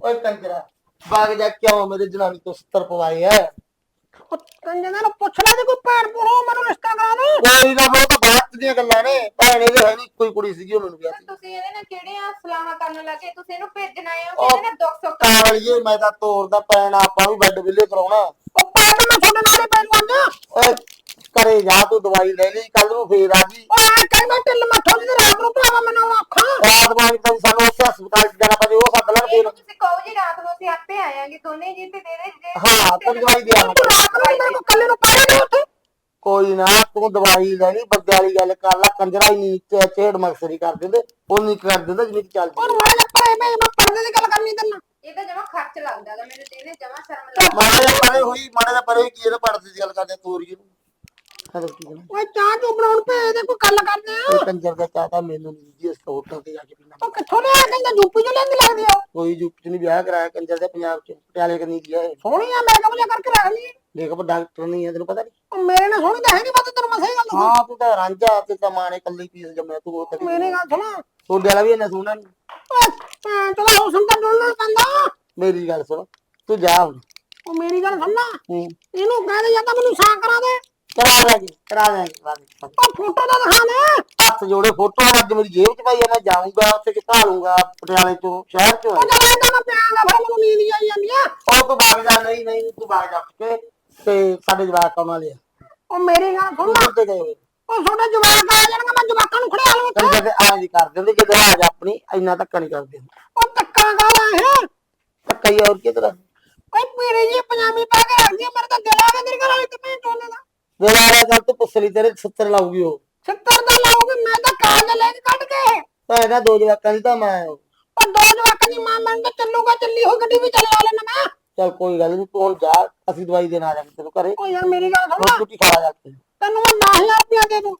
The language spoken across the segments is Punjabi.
ਓਏ ਕੰਜਰਾ ਬਾਗ ਜਾ ਕਿਉਂ ਮੇਰੇ ਜਨਾਨੀ ਤੋਂ 70 ਪਵਾਏ ਐ ਉਹ ਕੰਜਰ ਨੂੰ ਪੁੱਛ ਲੈ ਜੇ ਕੋਈ ਭੈਣ ਪੁਣੋ ਮੈਨੂੰ ਰਿਸ਼ਤਾ ਕਰਾ ਦੇ। ਕੋਈ ਨਾ ਉਹ ਤਾਂ ਬਾਤ ਦੀਆਂ ਗੱਲਾਂ ਨੇ ਭੈਣੇ ਦੇ ਹੈ ਨਹੀਂ ਕੋਈ ਕੁੜੀ ਸੀਗੀ ਉਹ ਮੈਨੂੰ ਵਿਆਹ ਸੀ। ਤੁਸੀਂ ਇਹਦੇ ਨਾਲ ਕਿਹੜੀਆਂ ਸਲਾਹਾਂ ਕਰਨ ਲੱਗੇ? ਤੁਸੀਂ ਇਹਨੂੰ ਭੇਜਣ ਹੋ ਉਹ- ਇਹਦੇ ਨਾਲ ਦੁੱਖ ਸੁੱਖ ਕਾਲੀਏ ਮੈਂ ਤਾਂ ਤੋਰਦਾ ਪੈਣਾ ਆਪਾਂ ਵੀ ਬੈੱਡ ਵਿਲੇ ਕਰਾਉਣਾ। ਉਹ ਤਾਂ ਮੈਂ ਤੁਹਾਡੇ ਨਾਲ ਹੀ ਪੈ ਲਵਾਂਗਾ ਓਏ ਘਰੇ ਜਾ ਤੂੰ ਦਵਾਈ ਲੈ ਲਈ ਕੱਲ ਨੂੰ ਫੇਰ ਆ ਜੀ ਉਹ ਐ ਕਹਿੰਦਾ ਢਿੱਲ ਮੱਠੋ ਦੀ ਰਾਤ ਨੂੰ ਭਰਾਵਾ ਮੈਨੂੰ ਆਖਾਂ ਰਾਤ ਨੂੰ ਤਾਂ ਸਾਨੂੰ ਉੱਥੇ ਹਸਪਤਾਲ ਚ ਜਾਣਾ ਪਵੇ ਉਹ ਸੱਦ ਲੈਣ ਫੇਰ। ਤੁਸੀਂ ਕਹੋ ਜੀ ਰਾਤ ਨੂੰ ਅਸੀਂ ਆਪੇ ਆਵਾਂਗੇ ਦੋਨੇ ਜੀ ਤੇ ਦੇ ਦੇ ਜੇ ਹਾਂ ਤੈਨੂੰ ਦਵਾਈ ਦੇ ਤੂੰ ਰਾਤ ਨੂੰ ਮੇਰੇ ਕੋਲ ਕੱਲੇ ਨੂੰ ਪਾਇਆ ਨਹੀਂ ਉੱਥੇ। ਕੋਈ ਨਾ ਤੂੰ ਦਵਾਈ ਲੈਣੀ ਬੰਦੇ ਵਾਲੀ ਗੱਲ ਕਰ ਲੈ ਕੰਜਰਾ ਹੀ ਨਹੀਂ ਚੇੜ ਮਕਸਰੀ ਕਰ ਦਿੰਦੇ ਉਹ ਨਹੀਂ ਕਰ ਦਿੰਦਾ ਜਿਵੇਂ ਚੱਲ ਉਹ ਮੈਂ ਲੈ ਪਰੇ ਮੈਂ ਮੈਂ ਪਰਦੇ ਦੀ ਗੱਲ ਕਰਨੀ ਤੈਨੂੰ। ਇਹ ਤਾਂ ਜਮਾ ਖਰਚ ਲੱਗਦਾਗਾ ਮੈਨੂੰ ਤੇ ਇਹਨੇ ਜਮਾ ਸ਼ਰਮ ਲੱਗ ਮਾੜਾ ਜਿਹਾ ਪਰੇ ਹੋਈ ਮਾੜਾ ਜਿਹਾ ਪਰੇ ਕੀ ਇਹਨੇ ਪੜਦੀ ਦੀ ਗੱਲ ਕਰਦੇ ਤੋਰੀ ਨੂੰ। ਕੀ ਓਏ ਚਾਹ ਚੂ ਬਣਾਉਣ ਭੇਜ ਦੇ ਕੋਈ ਗੱਲ ਕਰਦੇ ਆ? ਇਹ ਕੰਜਰ ਦਾ ਚਾਹਤਾ ਮੈਨੂੰ ਨਹੀਂ ਜੀ ਇਸ ਹੋਟਲ ਤੇ ਜਾ ਕੇ ਪੀਣਾ ਉਹ ਕਿੱਥੋਂ ਲਿਆ ਕਹਿੰਦਾ ਯੂਪੀ ਚੋਂ ਲੈਂਦੀ ਲੱਗਦੀ ਆ। ਕੋਈ ਚ ਨਹੀਂ ਵਿਆਹ ਕਰਾਇਆ ਕੰਜਰ ਦੇ ਪੰਜਾਬ ਚ। ਪਟਿਆਲੇ ਕਰਨੀ ਗਿਆ ਇਹ? ਸੋਹਣੀ ਆ ਮੇਕਅਪ ਜਿਹਾ ਕਰਕੇ ਰੱਖ ਲਈ ਦੇਖ ਪਰ ਡਾਕਟਰ ਨਹੀਂ ਹੈ ਤੈਨੂੰ ਪਤਾ ਨਹੀਂ? ਉਹ ਮੇਰੇ ਨਾਲ ਸੋਹਣੀ ਤਾਂ ਹੈ ਨਹੀਂ ਪਤਾ ਤੈਨੂੰ ਮੈਂ ਸਹੀ ਗੱਲ ਦੱਸਾਂ। ਹਾਂ ਤੂੰ ਤਾਂ ਰਾਂਝਾ ਤੇ ਤਾਂ ਮਾਂ ਨੇ ਕੱਲੀ ਪੀਸ ਜੰਮਿਆ ਤੂੰ ਉਹ ਤੱਕ ਮੇਰੀ ਗੱਲ ਸੁਣ। ਤੁਹਾਡੇ ਵਾਲਾ ਵੀ ਇੰਨਾ ਸੋਹਣਾ ਨਹੀਂ। ਓਏ ਚਲਾ ਹੁਸਨ ਤਾਂ ਡੋਲਣਾ ਪੈਂਦਾ। ਮੇਰੀ ਗੱਲ ਸੁਣ ਤੂੰ ਜਾ ਹੁਣ। ਉਹ ਮੇਰੀ ਗੱਲ ਸੁਣ ਨਾ। ਹੂੰ। ਇਹਨੂੰ ਕਹਿੰਦੇ ਜਾਂ ਤਾਂ ਮੈਨੂੰ ਸਾਂ ਕਰਾ ਦੇ। ਕਰਾ ਦਾਂਗੇ ਕਰਾ ਦਾਂਗੇ ਕਰਾ ਦਾਂਗੇ। ਉਹ ਫੋਟੋ ਤਾਂ ਦਿਖਾ ਦੇ। ਹੱਥ ਜੋੜੇ ਫੋਟੋ ਅੱਜ ਮੇਰੀ ਜੇਬ ਚ ਪਾਈ ਆ ਮੈਂ ਜਾਊਂਗਾ ਉੱਥੇ ਕਿਤਾ ਲੂੰਗਾ ਪਟਿਆਲੇ ਤੋਂ ਸ਼ਹਿਰ ਚੋਂ ਉਹ ਜਦੋਂ ਇਹਦਾ ਮੈਂ ਪਿਆਰ ਦਾ ਫਿਰ ਮੈਨੂੰ ਨੀਂਦ ਹੀ ਆਈ ਜਾਂਦੀ ਆ। ਉਹ ਤੂੰ ਬਾਗ ਜਾ ਨਹੀਂ ਨਹੀਂ ਤੂੰ ਬਾਗ ਜਾ ਉੱਠ ਕੇ ਤੇ ਸਾਡੇ ਜਵਾਕ ਆਉਣ ਵਾਲੇ ਆ। ਉਹ ਮੇਰੀ ਗੱਲ ਸੁਣ ਤੂੰ ਨਾ ਕਿੱਥੇ ਗਏ ਹੋਏ। ਉਹ ਛੋਟੇ ਜਵਾਕ ਆ ਜਾਣਗੇ ਮੈਂ ਜਵਾਕਾਂ ਨੂੰ ਖੜਿਆ ਲਵਾਂ ਕੰਜਰ ਦੇ ਆਂ ਜੀ ਕਰ ਦਿੰਦੇ ਜਦੋਂ ਆ ਜਾ ਆਪਣੀ ਇੰਨਾ ਧੱਕਾ ਨਹੀਂ ਕਰਦੇ ਉਹ ਤੱਕਾ ਗਾਲਾ ਹੈ ਧੱਕਾ ਹੀ ਹੋਰ ਕਿਧਰ ਓਏ ਮੇਰੇ ਜੀ ਪੰਜਾਬੀ ਪਾ ਕੇ ਰੱਖਦੀ ਆ ਮੇਰੇ ਤਾਂ ਦਿਲ ਆ ਗਿਆ ਤੇਰੇ ਘਰ ਵਾਲੀ ਤੇ ਮੈਂ ਚੋਲੇ ਦਾ। ਵਾਲਾ ਗੱਲ ਤੂੰ ਪੁੱਛ ਲਈ ਤੇਰੇ 70 ਲਾਊਗੀ ਉਹ। 70 ਦਾ ਲਾਉਗੀ ਮੈਂ ਤਾਂ ਕਾਜ ਲੈ ਕੇ ਕੱਢ ਕੇ। ਤਾਂ ਇਹਨਾਂ ਦੋ ਜਵਾਕਾਂ ਦੀ ਤਾਂ ਮੈਂ ਉਹ। ਦੋ ਜਵਾਕਾਂ ਦੀ ਮਾਂ ਮੈਂ ਤਾਂ ਚੱਲੂਗਾ ਚੱਲੀ ਹੋ ਗੱਡੀ ਵੀ ਚਲਾ ਲੈਣਾ ਮੈਂ। ਚੱਲ ਕੋਈ ਗੱਲ ਨਹੀਂ ਤੂੰ ਹੁਣ ਜਾ ਅਸੀਂ ਦਵਾਈ ਦੇਣ ਆ ਜਾਵਾਂਗੇ ਤੈਨੂੰ ਘਰੇ। ਓ ਯਾਰ ਮੇਰੀ ਗੱਲ ਸੁਣ। ਰੋਟੀ ਰੋਟੀ ਖਾ ਜਾ ਕੇ। ਤੈਨੂੰ ਮੈਂ 10000 ਰੁਪਇਆ ਦੇ ਦੂੰ।